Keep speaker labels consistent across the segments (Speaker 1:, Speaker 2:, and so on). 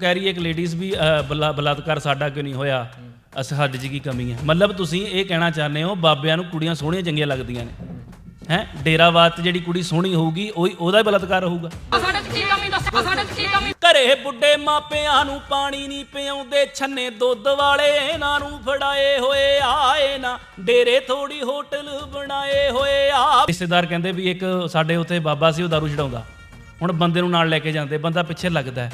Speaker 1: ਕਹਿ ਰਹੀ ਹੈ ਇੱਕ ਲੇਡੀਜ਼ ਵੀ ਅ, ਬਲਾ- ਬਲਾਤਕਾਰ ਸਾਡਾ ਕਿਉਂ ਨਹੀਂ ਹੋਇਆ? ਅਸ ਸਾਡੇ 'ਚ ਕੀ ਕਮੀ ਹੈ? ਮਤਲਬ ਤੁਸੀਂ ਇਹ ਕਹਿਣਾ ਚਾਹੁੰਦੇ ਹੋ ਬਾਬਿਆਂ ਨੂੰ ਕੁੜੀਆਂ ਸੋਹਣੀਆਂ ਚੰਗੀਆਂ ਲੱਗਦੀਆਂ ਨੇ। ਹੈ? ਡੇਰਾਵਾਦ 'ਚ ਜਿਹੜੀ ਕੁੜੀ ਸੋਹਣੀ ਹੋਊਗੀ ਉਹੀ ਉਹਦਾ ਹੀ ਬਲਾਤਕਾਰ ਹੋਊਗਾ
Speaker 2: ਸਾਡੇ ਚ ਕੀ ਕਮੀ ਦੱਸ ਸਾਡੇ ਚ ਕੀ ਕਮੀ
Speaker 1: ਘਰੇ ਬੁੱਢੇ ਮਾਪਿਆਂ ਨੂੰ ਪਾਣੀ ਨਹੀਂ ਪਿਆਉਂਦੇ ਛੰਨੇ ਦੁੱਧ ਵਾਲੇ ਇਹਨਾਂ ਨੂੰ ਫੜਾਏ ਹੋਏ ਆਏ ਨਾ ਡੇਰੇ ਥੋੜੀ ਹੋਟਲ ਬਣਾਏ ਹੋਏ ਆ। ਰਿਸ਼ਤੇਦਾਰ ਕਹਿੰਦੇ ਵੀ ਇੱਕ ਸਾਡੇ ਉੱਥੇ ਬਾਬਾ ਸੀ ਉਹ ਦਾਰੂ ਛਡਾਉਂਦਾ। ਹੁਣ ਬੰਦੇ ਨੂੰ ਨਾਲ ਲੈ ਕੇ ਜਾਂਦੇ ਬੰਦਾ ਪਿੱਛੇ ਲੱਗਦਾ। ਹੈ।